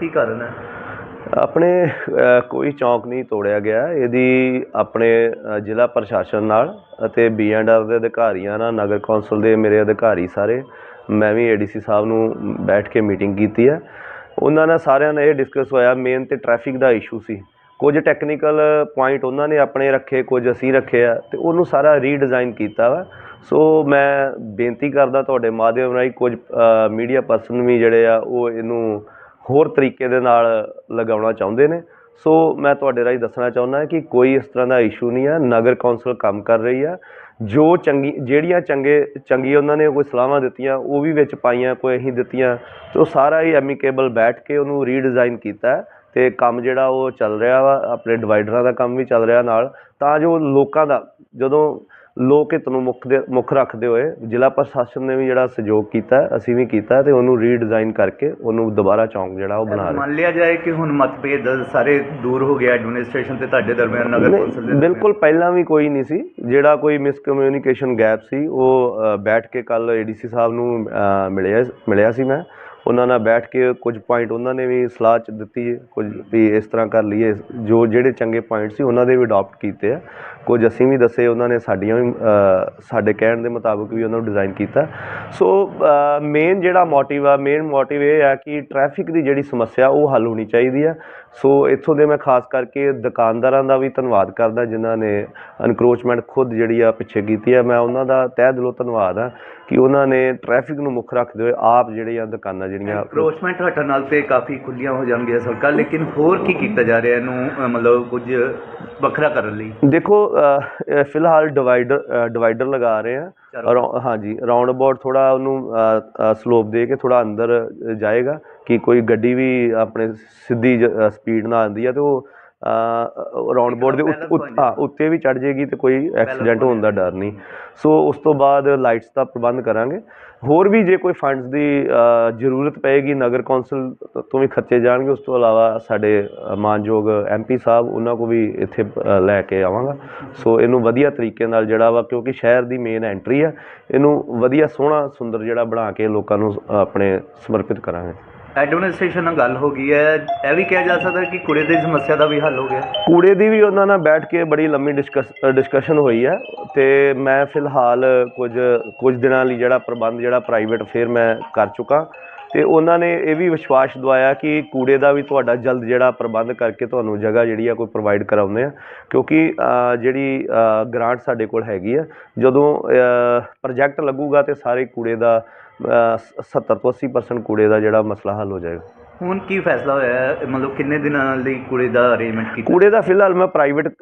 ਕੀ ਕਾਰਨ ਹੈ? ਆਪਣੇ ਕੋਈ ਚੌਂਕ ਨਹੀਂ ਤੋੜਿਆ ਗਿਆ। ਇਹਦੀ ਆਪਣੇ ਜ਼ਿਲ੍ਹਾ ਪ੍ਰਸ਼ਾਸਨ ਨਾਲ ਅਤੇ ਬੀਐਨਆਰ ਦੇ ਅਧਿਕਾਰੀਆਂ ਨਾਲ, ਨਗਰ ਕੌਂਸਲ ਦੇ ਮੇਰੇ ਅਧਿਕਾਰੀ ਸਾਰੇ, ਮੈਂ ਵੀ ਏਡੀਸੀ ਸਾਹਿਬ ਨੂੰ ਬੈਠ ਕੇ ਮੀਟਿੰਗ ਕੀਤੀ ਹੈ। ਉਹਨਾਂ ਨਾਲ ਸਾਰਿਆਂ ਨਾਲ ਇਹ ਡਿਸਕਸ ਹੋਇਆ ਮੇਨ ਤੇ ਟ੍ਰੈਫਿਕ ਦਾ ਇਸ਼ੂ ਸੀ। ਕੁਝ ਟੈਕਨੀਕਲ ਪੁਆਇੰਟ ਉਹਨਾਂ ਨੇ ਆਪਣੇ ਰੱਖੇ, ਕੁਝ ਅਸੀਂ ਰੱਖੇ ਆ, ਤੇ ਉਹਨੂੰ ਸਾਰਾ ਰੀਡਿਜ਼ਾਈਨ ਕੀਤਾ ਵਾ। ਸੋ ਮੈਂ ਬੇਨਤੀ ਕਰਦਾ ਤੁਹਾਡੇ ਮਾਧਿਅਮ ਰਾਹੀਂ ਕੁਝ ਮੀਡੀਆ ਪਰਸਨ ਵੀ ਜਿਹੜੇ ਆ, ਉਹ ਇਹਨੂੰ ਹੋਰ ਤਰੀਕੇ ਦੇ ਨਾਲ ਲਗਾਉਣਾ ਚਾਹੁੰਦੇ ਨੇ। ਸੋ ਮੈਂ ਤੁਹਾਡੇ ਰਾਹੀਂ ਦੱਸਣਾ ਚਾਹੁੰਦਾ ਕਿ ਕੋਈ ਇਸ ਤਰ੍ਹਾਂ ਦਾ ਇਸ਼ੂ ਨਹੀਂ ਹੈ। ਨਗਰ ਕੌਂਸਲ ਕੰਮ ਕਰ ਰਹੀ ਹੈ। ਜੋ ਚੰਗੀ, ਜਿਹੜੀਆਂ ਚੰਗੇ, ਚੰਗੀ ਉਹਨਾਂ ਨੇ ਕੋਈ ਸਲਾਹਾਂ ਦਿੱਤੀਆਂ, ਉਹ ਵੀ ਵਿੱਚ ਪਾਈਆਂ, ਕੋਈ ਅਸੀਂ ਦਿੱਤੀਆਂ, ਤੇ ਉਹ ਸਾਰਾ ਹੀ ਐਮੀਕੇਬਲ ਬੈਠ ਕੇ ਉਹਨੂੰ ਰੀਡਿਜ਼ਾਈਨ ਕੀਤਾ ਹੈ ਤੇ ਕੰਮ ਜਿਹੜਾ ਉਹ ਚੱਲ ਰਿਹਾ ਵਾ, ਆਪਣੇ ਡਿਵਾਈਡਰਾਂ ਦਾ ਕੰਮ ਵੀ ਚੱਲ ਰਿਹਾ ਨਾਲ। ਤਾਂ ਜੋ ਲੋਕਾਂ ਦਾ, ਜਦੋਂ ਲੋਕ ਹਿੱਤ ਨੂੰ ਮੁੱਖ ਦੇ ਮੁੱਖ ਰੱਖਦੇ ਹੋਏ ਜ਼ਿਲ੍ਹਾ ਪ੍ਰਸ਼ਾਸਨ ਨੇ ਵੀ ਜਿਹੜਾ ਸਹਿਯੋਗ ਕੀਤਾ ਅਸੀਂ ਵੀ ਕੀਤਾ ਤੇ ਉਹਨੂੰ ਰੀਡਿਜ਼ਾਈਨ ਕਰਕੇ ਉਹਨੂੰ ਦੁਬਾਰਾ ਚੌਂਕ ਜਿਹੜਾ ਉਹ ਬਣਾ ਰਹੇ ਮੰਨ ਲਿਆ ਜਾਏ ਕਿ ਹੁਣ ਮਤਭੇਦ ਸਾਰੇ ਦੂਰ ਹੋ ਗਿਆ ਐਡਮਿਨਿਸਟ੍ਰੇਸ਼ਨ ਤੇ ਤੁਹਾਡੇ ਦਰਮਿਆਨ ਨਗਰ ਕੌਂਸਲ ਦੇ। ਬਿਲਕੁਲ ਪਹਿਲਾਂ ਵੀ ਕੋਈ ਨਹੀਂ ਸੀ। ਜਿਹੜਾ ਕੋਈ ਮਿਸਕਮਿਊਨੀਕੇਸ਼ਨ ਗੈਪ ਸੀ ਉਹ ਬੈਠ ਕੇ ਕੱਲ ਏਡੀਸੀ ਸਾਹਿਬ ਨੂੰ ਮਿਲਿਆ ਮਿਲਿਆ ਸੀ ਮੈਂ। ਉਹਨਾਂ ਨਾਲ ਬੈਠ ਕੇ ਕੁਝ ਪੁਆਇੰਟ ਉਹਨਾਂ ਨੇ ਵੀ ਸਲਾਹ ਚ ਦਿੱਤੀ ਕੁਝ ਵੀ ਇਸ ਤਰ੍ਹਾਂ ਕਰ ਲਈਏ। ਜੋ ਜਿਹੜੇ ਚੰਗੇ ਪੁਆਇੰਟ ਸੀ ਉਹਨਾਂ ਦੇ ਵੀ ਅਡਾਪਟ ਕੀਤੇ ਆ। ਕੁਝ ਅਸੀਂ ਵੀ ਦੱਸੇ, ਉਹਨਾਂ ਨੇ ਸਾਡੀਆਂ ਵੀ ਸਾਡੇ ਕਹਿਣ ਦੇ ਮੁਤਾਬਕ ਵੀ ਉਹਨਾਂ ਨੂੰ ਡਿਜ਼ਾਈਨ ਕੀਤਾ। ਸੋ ਮੇਨ ਜਿਹੜਾ ਮੋਟਿਵ ਆ ਮੇਨ ਮੋਟਿਵ ਇਹ ਆ ਕਿ ਟ੍ਰੈਫਿਕ ਦੀ ਜਿਹੜੀ ਸਮੱਸਿਆ ਉਹ ਹੱਲ ਹੋਣੀ ਚਾਹੀਦੀ ਆ। ਸੋ ਇੱਥੋਂ ਦੇ ਮੈਂ ਖਾਸ ਕਰਕੇ ਦੁਕਾਨਦਾਰਾਂ ਦਾ ਵੀ ਧੰਨਵਾਦ ਕਰਦਾ, ਜਿਨ੍ਹਾਂ ਨੇ ਅਨਕਰੋਚਮੈਂਟ ਖੁਦ ਜਿਹੜੀ ਆ ਪਿੱਛੇ ਕੀਤੀ ਆ। ਮੈਂ ਉਹਨਾਂ ਦਾ ਤਹਿ ਦਿਲੋਂ ਧੰਨਵਾਦ ਆ ਕਿ ਉਹਨਾਂ ਨੇ ਟ੍ਰੈਫਿਕ ਨੂੰ ਮੁੱਖ ਰੱਖਦੇ ਹੋਏ ਆਪ ਜਿਹੜੀਆਂ ਦੁਕਾਨਾਂ ਜਿਹੜੀਆਂ ਐਨਕਰੋਚਮੈਂਟ ਹਟਣ ਨਾਲ ਤੇ ਕਾਫੀ ਖੁੱਲੀਆਂ ਹੋ ਜਾਣਗੀਆਂ ਸੜਕਾਂ ਲੇਕਿਨ ਹੋਰ ਕੀ ਕੀਤਾ ਜਾ ਰਿਹਾ ਇਹਨੂੰ ਅ, ਮਤਲਬ ਕੁਝ ਵੱਖਰਾ ਕਰਨ ਲਈ? ਦੇਖੋ ਫਿਲਹਾਲ ਡਿਵਾਈਡਰ ਡਿਵਾਈਡਰ ਲਗਾ ਰਹੇ ਆ। ਚਾਰੋਂ ਰੌ- ਹਾਂਜੀ ਰਾਉਂਡ ਅਬਾਊਟ ਥੋੜਾ ਉਹਨੂੰ ਸਲੋਪ ਦੇ ਕੇ ਥੋੜਾ ਅੰਦਰ ਜਾਏਗਾ ਕਿ ਕੋਈ ਗੱਡੀ ਵੀ ਆਪਣੇ ਸਿੱਧੀ ਸਪੀਡ ਨਾਲ ਆਉਂਦੀ ਆ ਤੇ ਉਹ ਰਾਉਂਡ ਅਬਾਊਟ ਦੇ ਉੱਤ- ਵੀ ਚੜ ਜਾਏਗੀ ਤੇ ਕੋਈ ਐਕਸੀਡੈਂਟ ਹੋਣ ਦਾ ਡਰ ਨਹੀਂ। ਸੋ ਉਸ ਤੋਂ ਬਾਅਦ ਲਾਈਟਸ ਦਾ ਪ੍ਰਬੰਧ ਕਰਾਂਗੇ। ਹੋਰ ਵੀ ਜੇ ਕੋਈ ਫੰਡਸ ਦੀ ਜ਼ਰੂਰਤ ਪਏਗੀ ਨਗਰ ਕੌਂਸਲ ਤੋਂ ਵੀ ਖਰਚੇ ਜਾਣਗੇ ਉਸ ਤੋਂ ਇਲਾਵਾ ਸਾਡੇ ਮਾਨਯੋਗ ਐਮਪੀ ਸਾਹਿਬ ਉਹਨਾਂ ਕੋ ਵੀ ਇੱਥੇ ਲੈ ਕੇ ਆਵਾਂਗਾ। ਸੋ ਇਹਨੂੰ ਵਧੀਆ ਤਰੀਕੇ ਨਾਲ ਜਿਹੜਾ ਵਾ ਕਿਉਂਕਿ ਸ਼ਹਿਰ ਦੀ ਮੇਨ ਐਂਟਰੀ ਆ ਇਹਨੂੰ ਵਧੀਆ ਸੋਹਣਾ ਸੁੰਦਰ ਜਿਹੜਾ ਬਣਾ ਕੇ ਲੋਕਾਂ ਨੂੰ ਆਪਣੇ ਸਮਰਪਿਤ ਕਰਾਂਗੇ। ਐਡਮਿਨਿਸਟ੍ਰੇਸ਼ਨ ਨਾਲ ਗੱਲ ਹੋ ਗਈ ਹੈ। ਇਹ ਵੀ ਕਿਹਾ ਜਾ ਸਕਦਾ ਕਿ ਕੂੜੇ ਦੀ ਸਮੱਸਿਆ ਦਾ ਵੀ ਹੱਲ ਹੋ ਗਿਆ। ਕੂੜੇ ਦੀ ਵੀ ਉਹਨਾਂ ਨਾਲ ਬੈਠ ਕੇ ਬੜੀ ਲੰਮੀ ਡਿਸਕਸ, ਡਿਸਕਸ਼ਨ ਹੋਈ ਹੈ ਤੇ ਮੈਂ ਫਿਲਹਾਲ ਕੁਝ ਕੁਝ ਦਿਨਾਂ ਲਈ ਜਿਹੜਾ ਪ੍ਰਬੰਧ, ਜਿਹੜਾ ਪ੍ਰਾਈਵੇਟ ਫੇਰ ਮੈਂ ਕਰ ਚੁੱਕਾ। ਤੇ ਉਹਨਾਂ ਨੇ ਇਹ ਵੀ ਵਿਸ਼ਵਾਸ ਦਵਾਇਆ ਕਿ ਕੂੜੇ ਦਾ ਵੀ ਤੁਹਾਡਾ ਜਲਦ ਜਿਹੜਾ ਪ੍ਰਬੰਧ ਕਰਕੇ ਤੁਹਾਨੂੰ ਜਗ੍ਹਾ ਜਿਹੜੀ ਆ ਕੋਈ ਪ੍ਰੋਵਾਈਡ ਕਰਾਉਂਦੇ ਆ। ਕਿਉਂਕਿ ਜਿਹੜੀ ਗ੍ਰਾਂਟ ਸਾਡੇ ਕੋਲ ਹੈਗੀ ਆ, ਜਦੋਂ ਪ੍ਰੋਜੈਕਟ ਲੱਗੂਗਾ ਤੇ ਸਾਰੇ ਕੂੜੇ ਦਾ 70 ਤੋਂ 80% ਕੂੜੇ ਦਾ ਜਿਹੜਾ ਮਸਲਾ ਹੱਲ ਹੋ ਜਾਏਗਾ। ਹੁਣ ਕੀ ਫੈਸਲਾ ਹੋਇਆ? ਹੈ ਮਤਲਬ ਕਿੰਨੇ ਦਿਨਾਂ ਲਈ ਕੂੜੇ ਦਾ ਅਰੇਂਜਮੈਂਟ ਕੀਤਾ? ਕੂੜੇ ਦਾ ਫਿਲਹਾਲ ਮੈਂ ਪ੍ਰਾਈਵੇਟ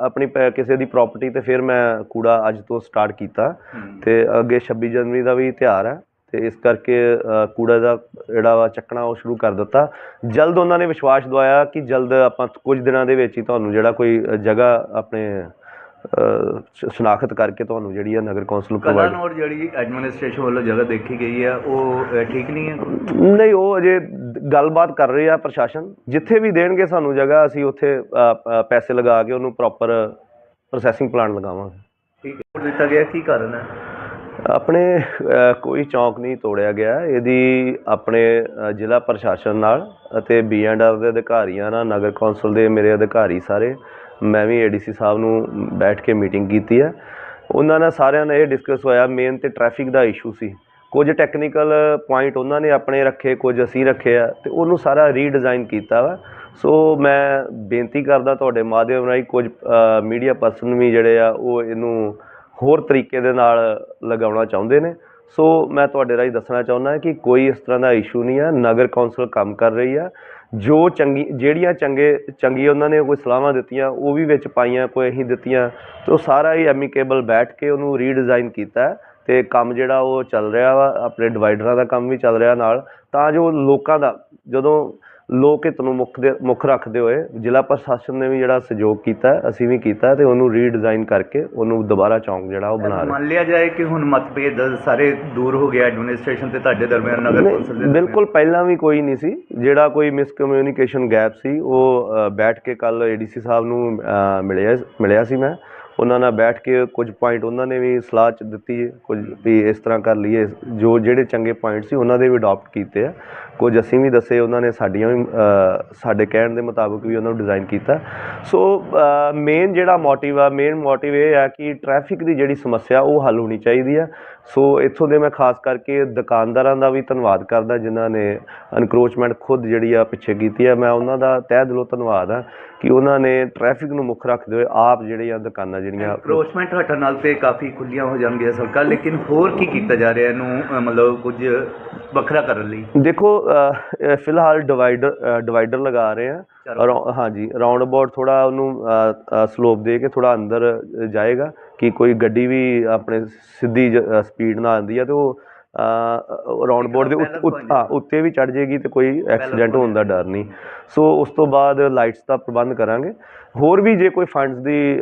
ਆਪਣੀ ਪ- ਕਿਸੇ ਦੀ ਪ੍ਰਾਪਰਟੀ ਤੇ ਫਿਰ ਮੈਂ ਕੂੜਾ ਅੱਜ ਤੋਂ ਸਟਾਰਟ ਕੀਤਾ। ਹਮ। ਤੇ ਅੱਗੇ 26 ਜਨਵਰੀ ਦਾ ਵੀ ਤਿਉਹਾਰ ਹੈ। ਤੇ ਇਸ ਕਰਕੇ ਅ, ਕੂੜਾ ਦਾ ਜਿਹੜਾ ਵਾ ਚੱਕਣਾ ਉਹ ਸ਼ੁਰੂ ਕਰ ਦਿੱਤਾ। ਜਲਦ ਉਹਨਾਂ ਨੇ ਵਿਸ਼ਵਾਸ ਦਵਾਇਆ ਕਿ ਜਲਦ ਆਪਾਂ ਕੁਝ ਦਿਨਾਂ ਦੇ ਵਿੱਚ ਹੀ ਤੁਹਾਨੂੰ ਜਿਹੜਾ ਕੋਈ ਅ, ਜਗ੍ਹਾ ਆਪਣੇ ਸ਼ਨਾਖਤ ਕਰਕੇ ਤੁਹਾਨੂੰ ਜਿਹੜੀ ਆ ਨਗਰ ਕੌਂਸਲ ਨੂੰ ਕਲਾ ਪ੍ਰੋਵਾਈਡ ਨੋਟ ਜਿਹੜੀ ਐਡਮਿਨਿਸਟ੍ਰੇਸ਼ਨ ਵੱਲੋਂ ਜਗ੍ਹਾ ਦੇਖੀ ਗਈ ਹੈ ਉਹ ਅ, ਠੀਕ ਨਹੀਂ ਹੈ ਨਹੀਂ ਉਹ ਅਜੇ ਗੱਲਬਾਤ ਕਰ ਰਹੇ ਆ ਪ੍ਰਸ਼ਾਸਨ। ਜਿੱਥੇ ਵੀ ਦੇਣਗੇ ਸਾਨੂੰ ਜਗ੍ਹਾ ਅਸੀਂ ਉੱਥੇ ਅ, ਅ, ਪੈਸੇ ਲਗਾ ਕੇ ਉਹਨੂੰ ਪ੍ਰੋਪਰ ਪ੍ਰੋਸੈਸਿੰਗ ਪਲਾਂਟ ਲਗਾਵਾਂਗੇ। ਠੀਕ ਹੈ। ਦਿੱਤਾ ਗਿਆ ਕੀ ਕਾਰਨ ਹੈ? ਆਪਣੇ ਅ, ਕੋਈ ਚੌਂਕ ਨਹੀਂ ਤੋੜਿਆ ਗਿਆ। ਇਹਦੀ ਆਪਣੇ ਅ, ਜ਼ਿਲ੍ਹਾ ਪ੍ਰਸ਼ਾਸਨ ਨਾਲ ਅਤੇ ਬੀਐਨਆਰ ਦੇ ਅਧਿਕਾਰੀਆਂ ਨਾਲ ਨਗਰ ਕੌਂਸਲ ਦੇ ਮੇਰੇ ਅਧਿਕਾਰੀ ਸਾਰੇ ਮੈਂ ਵੀ ਏਡੀਸੀ ਸਾਹਿਬ ਨੂੰ ਬੈਠ ਕੇ ਮੀਟਿੰਗ ਕੀਤੀ ਹੈ। ਉਹਨਾਂ ਨਾਲ ਸਾਰਿਆਂ ਨੇ ਇਹ ਡਿਸਕਸ ਹੋਇਆ ਮੇਨ ਤੇ ਟ੍ਰੈਫਿਕ ਦਾ ਇਸ਼ੂ ਸੀ। ਕੁਝ ਟੈਕਨੀਕਲ ਪੁਆਇੰਟ ਉਹਨਾਂ ਨੇ ਆਪਣੇ ਰੱਖੇ, ਕੁਝ ਅਸੀਂ ਰੱਖੇ ਆ, ਤੇ ਉਹਨੂੰ ਸਾਰਾ ਰੀਡਿਜ਼ਾਈਨ ਕੀਤਾ ਵਾ। ਸੋ ਮੈਂ ਬੇਨਤੀ ਕਰਦਾ ਤੁਹਾਡੇ ਮਾਧਿਅਮ ਰਾਹੀਂ ਕੁਝ ਮੀਡੀਆ ਪਰਸਨ ਵੀ ਜਿਹੜੇ ਆ, ਉਹ ਇਹਨੂੰ ਹੋਰ ਤਰੀਕੇ ਦੇ ਨਾਲ ਲਗਾਉਣਾ ਚਾਹੁੰਦੇ ਨੇ। ਸੋ ਮੈਂ ਤੁਹਾਡੇ ਰਾਹੀਂ ਦੱਸਣਾ ਚਾਹੁੰਦਾ ਕਿ ਕੋਈ ਇਸ ਤਰ੍ਹਾਂ ਦਾ ਇਸ਼ੂ ਨਹੀਂ ਆ। ਨਗਰ ਕੌਂਸਲ ਕੰਮ ਕਰ ਰਹੀ ਆ। ਜੋ ਚੰਗੀ, ਜਿਹੜੀਆਂ ਚੰਗੇ ਚੰਗੀ ਉਹਨਾਂ ਨੇ ਕੋਈ ਸਲਾਹਾਂ ਦਿੱਤੀਆਂ, ਉਹ ਵੀ ਵਿੱਚ ਪਾਈਆਂ, ਕੋਈ ਅਸੀਂ ਦਿੱਤੀਆਂ ਅਤੇ ਉਹ ਸਾਰਾ ਹੀ ਐਮੀਕੇਬਲ ਬੈਠ ਕੇ ਉਹਨੂੰ ਰੀਡਿਜ਼ਾਈਨ ਕੀਤਾ ਅਤੇ ਕੰਮ ਜਿਹੜਾ ਉਹ ਚੱਲ ਰਿਹਾ ਵਾ, ਆਪਣੇ ਡਿਵਾਈਡਰਾਂ ਦਾ ਕੰਮ ਵੀ ਚੱਲ ਰਿਹਾ ਨਾਲ, ਤਾਂ ਜੋ ਲੋਕਾਂ ਦਾ, ਜਦੋਂ ਲੋਕ ਹਿੱਤ ਨੂੰ ਮੁੱਖ ਦੇ ਮੁੱਖ ਰੱਖਦੇ ਹੋਏ ਜ਼ਿਲ੍ਹਾ ਪ੍ਰਸ਼ਾਸਨ ਨੇ ਵੀ ਜਿਹੜਾ ਸਹਿਯੋਗ ਕੀਤਾ ਅਸੀਂ ਵੀ ਕੀਤਾ ਤੇ ਉਹਨੂੰ ਰੀਡਿਜ਼ਾਈਨ ਕਰਕੇ ਉਹਨੂੰ ਦੁਬਾਰਾ ਚੌਂਕ ਜਿਹੜਾ ਉਹ ਬਣਾ ਰਹੇ ਮੰਨ ਲਿਆ ਜਾਏ ਕਿ ਹੁਣ ਮਤਭੇਦ ਸਾਰੇ ਦੂਰ ਹੋ ਗਿਆ ਐਡਮਿਨਿਸਟ੍ਰੇਸ਼ਨ ਤੇ ਤੁਹਾਡੇ ਦਰਮਿਆਨ ਨਗਰ ਕੌਂਸਲ ਦੇ। ਬਿਲਕੁਲ ਪਹਿਲਾਂ ਵੀ ਕੋਈ ਨਹੀਂ ਸੀ। ਜਿਹੜਾ ਕੋਈ ਮਿਸਕਮਿਊਨੀਕੇਸ਼ਨ ਗੈਪ ਸੀ ਉਹ ਬੈਠ ਕੇ ਕੱਲ ਏਡੀਸੀ ਸਾਹਿਬ ਨੂੰ ਮਿਲਿਆ ਮਿਲਿਆ ਸੀ ਮੈਂ। ਉਹਨਾਂ ਨਾਲ ਬੈਠ ਕੇ ਕੁਝ ਪੁਆਇੰਟ ਉਹਨਾਂ ਨੇ ਵੀ ਸਲਾਹ ਚ ਦਿੱਤੀ ਕੁਝ ਵੀ ਇਸ ਤਰ੍ਹਾਂ ਕਰ ਲਈਏ, ਜੋ ਜਿਹੜੇ ਚੰਗੇ ਪੁਆਇੰਟ ਸੀ ਉਹਨਾਂ ਦੇ ਵੀ ਅਡੋਪਟ ਕੀਤੇ ਆ। ਕੁਝ ਅਸੀਂ ਵੀ ਦੱਸੇ, ਉਹਨਾਂ ਨੇ ਸਾਡੀਆਂ ਵੀ ਸਾਡੇ ਕਹਿਣ ਦੇ ਮੁਤਾਬਕ ਵੀ ਉਹਨਾਂ ਨੂੰ ਡਿਜ਼ਾਈਨ ਕੀਤਾ। ਸੋ ਮੇਨ ਜਿਹੜਾ ਮੋਟਿਵ ਆ ਮੇਨ ਮੋਟਿਵ ਇਹ ਆ ਕਿ ਟ੍ਰੈਫਿਕ ਦੀ ਜਿਹੜੀ ਸਮੱਸਿਆ, ਉਹ ਹੱਲ ਹੋਣੀ ਚਾਹੀਦੀ ਆ। ਸੋ ਇੱਥੋਂ ਦੇ ਮੈਂ ਖਾਸ ਕਰਕੇ ਦੁਕਾਨਦਾਰਾਂ ਦਾ ਵੀ ਧੰਨਵਾਦ ਕਰਦਾ, ਜਿਨ੍ਹਾਂ ਨੇ ਅਨਕਰੋਚਮੈਂਟ ਖੁਦ ਜਿਹੜੀ ਆ ਪਿੱਛੇ ਕੀਤੀ ਆ। ਮੈਂ ਉਹਨਾਂ ਦਾ ਤਹਿ ਦਿਲੋਂ ਧੰਨਵਾਦ ਆ ਕਿ ਉਹਨਾਂ ਨੇ ਟ੍ਰੈਫਿਕ ਨੂੰ ਮੁੱਖ ਰੱਖਦੇ ਹੋਏ ਆਪ ਜਿਹੜੀਆਂ ਦੁਕਾਨਾਂ ਜਿਹੜੀਆਂ ਐਨਕਰੋਚਮੈਂਟ ਹਟਣ ਨਾਲ ਤੇ ਕਾਫੀ ਖੁੱਲੀਆਂ ਹੋ ਜਾਣਗੀਆਂ ਸੜਕਾਂ ਲੇਕਿਨ ਹੋਰ ਕੀ ਕੀਤਾ ਜਾ ਰਿਹਾ ਇਹਨੂੰ ਅ, ਮਤਲਬ ਕੁਝ ਵੱਖਰਾ ਕਰਨ ਲਈ ਦੇਖੋ ਫਿਲਹਾਲ ਡਿਵਾਈਡਰ ਡਿਵਾਈਡਰ ਲਗਾ ਰਹੇ ਆ ਚਲੋ। ਰੌ- ਹਾਂਜੀ ਰਾਉਂਡ ਅਬਾਊਟ ਥੋੜਾ ਉਹਨੂੰ ਸਲੋਪ ਦੇ ਕੇ ਥੋੜਾ ਅੰਦਰ ਅ, ਜਾਏਗਾ ਕਿ ਕੋਈ ਗੱਡੀ ਵੀ ਆਪਣੇ ਸਿੱਧੀ ਸਪੀਡ ਨਾਲ ਆਉਂਦੀ ਆ ਤੇ ਉਹ ਰਾਉਂਡ ਅਬਾਊਟ ਦੇ ਉੱਤ- ਵੀ ਚੜ ਜਾਏਗੀ ਤੇ ਕੋਈ ਐਕਸੀਡੈਂਟ ਹੋਣ ਦਾ ਡਰ ਨਹੀਂ। ਸੋ ਉਸ ਤੋਂ ਬਾਅਦ ਲਾਈਟਸ ਦਾ ਪ੍ਰਬੰਧ ਕਰਾਂਗੇ। ਹੋਰ ਵੀ ਜੇ ਕੋਈ ਫੰਡਸ ਦੀ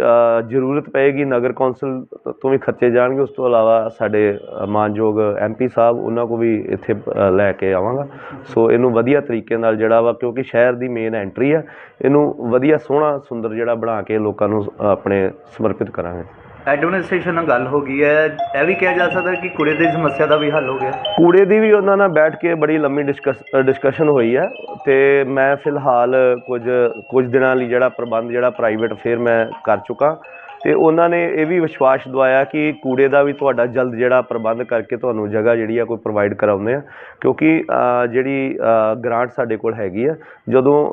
ਜ਼ਰੂਰਤ ਪਏਗੀ ਨਗਰ ਕੌਂਸਲ ਤੋਂ ਵੀ ਖਰਚੇ ਜਾਣਗੇ ਉਸ ਤੋਂ ਇਲਾਵਾ ਸਾਡੇ ਮਾਨਯੋਗ ਐਮਪੀ ਸਾਹਿਬ ਉਹਨਾਂ ਕੋ ਵੀ ਇੱਥੇ ਲੈ ਕੇ ਆਵਾਂਗਾ। ਸੋ ਇਹਨੂੰ ਵਧੀਆ ਤਰੀਕੇ ਨਾਲ ਜਿਹੜਾ ਵਾ ਕਿਉਂਕਿ ਸ਼ਹਿਰ ਦੀ ਮੇਨ ਐਂਟਰੀ ਆ ਇਹਨੂੰ ਵਧੀਆ ਸੋਹਣਾ ਸੁੰਦਰ ਜਿਹੜਾ ਬਣਾ ਕੇ ਲੋਕਾਂ ਨੂੰ ਆਪਣੇ ਸਮਰਪਿਤ ਕਰਾਂਗੇ। ਐਡਮਿਨਿਸਟ੍ਰੇਸ਼ਨ ਨਾਲ ਗੱਲ ਹੋ ਗਈ ਹੈ। ਇਹ ਵੀ ਕਿਹਾ ਜਾ ਸਕਦਾ ਕਿ ਕੂੜੇ ਦੀ ਸਮੱਸਿਆ ਦਾ ਵੀ ਹੱਲ ਹੋ ਗਿਆ। ਕੂੜੇ ਦੀ ਵੀ ਉਹਨਾਂ ਨਾਲ ਬੈਠ ਕੇ ਬੜੀ ਲੰਮੀ ਡਿਸਕਸ, ਡਿਸਕਸ਼ਨ ਹੋਈ ਹੈ ਤੇ ਮੈਂ ਫਿਲਹਾਲ ਕੁਝ ਕੁਝ ਦਿਨਾਂ ਲਈ ਜਿਹੜਾ ਪ੍ਰਬੰਧ, ਜਿਹੜਾ ਪ੍ਰਾਈਵੇਟ ਫੇਰ ਮੈਂ ਕਰ ਚੁੱਕਾ। ਤੇ ਉਹਨਾਂ ਨੇ ਇਹ ਵੀ ਵਿਸ਼ਵਾਸ ਦਵਾਇਆ ਕਿ ਕੂੜੇ ਦਾ ਵੀ ਤੁਹਾਡਾ ਜਲਦ ਜਿਹੜਾ ਪ੍ਰਬੰਧ ਕਰਕੇ ਤੁਹਾਨੂੰ ਜਗ੍ਹਾ ਜਿਹੜੀ ਆ ਕੋਈ ਪ੍ਰੋਵਾਈਡ ਕਰਾਉਂਦੇ ਆ। ਕਿਉਂਕਿ ਜਿਹੜੀ ਗ੍ਰਾਂਟ ਸਾਡੇ ਕੋਲ ਹੈਗੀ ਆ, ਜਦੋਂ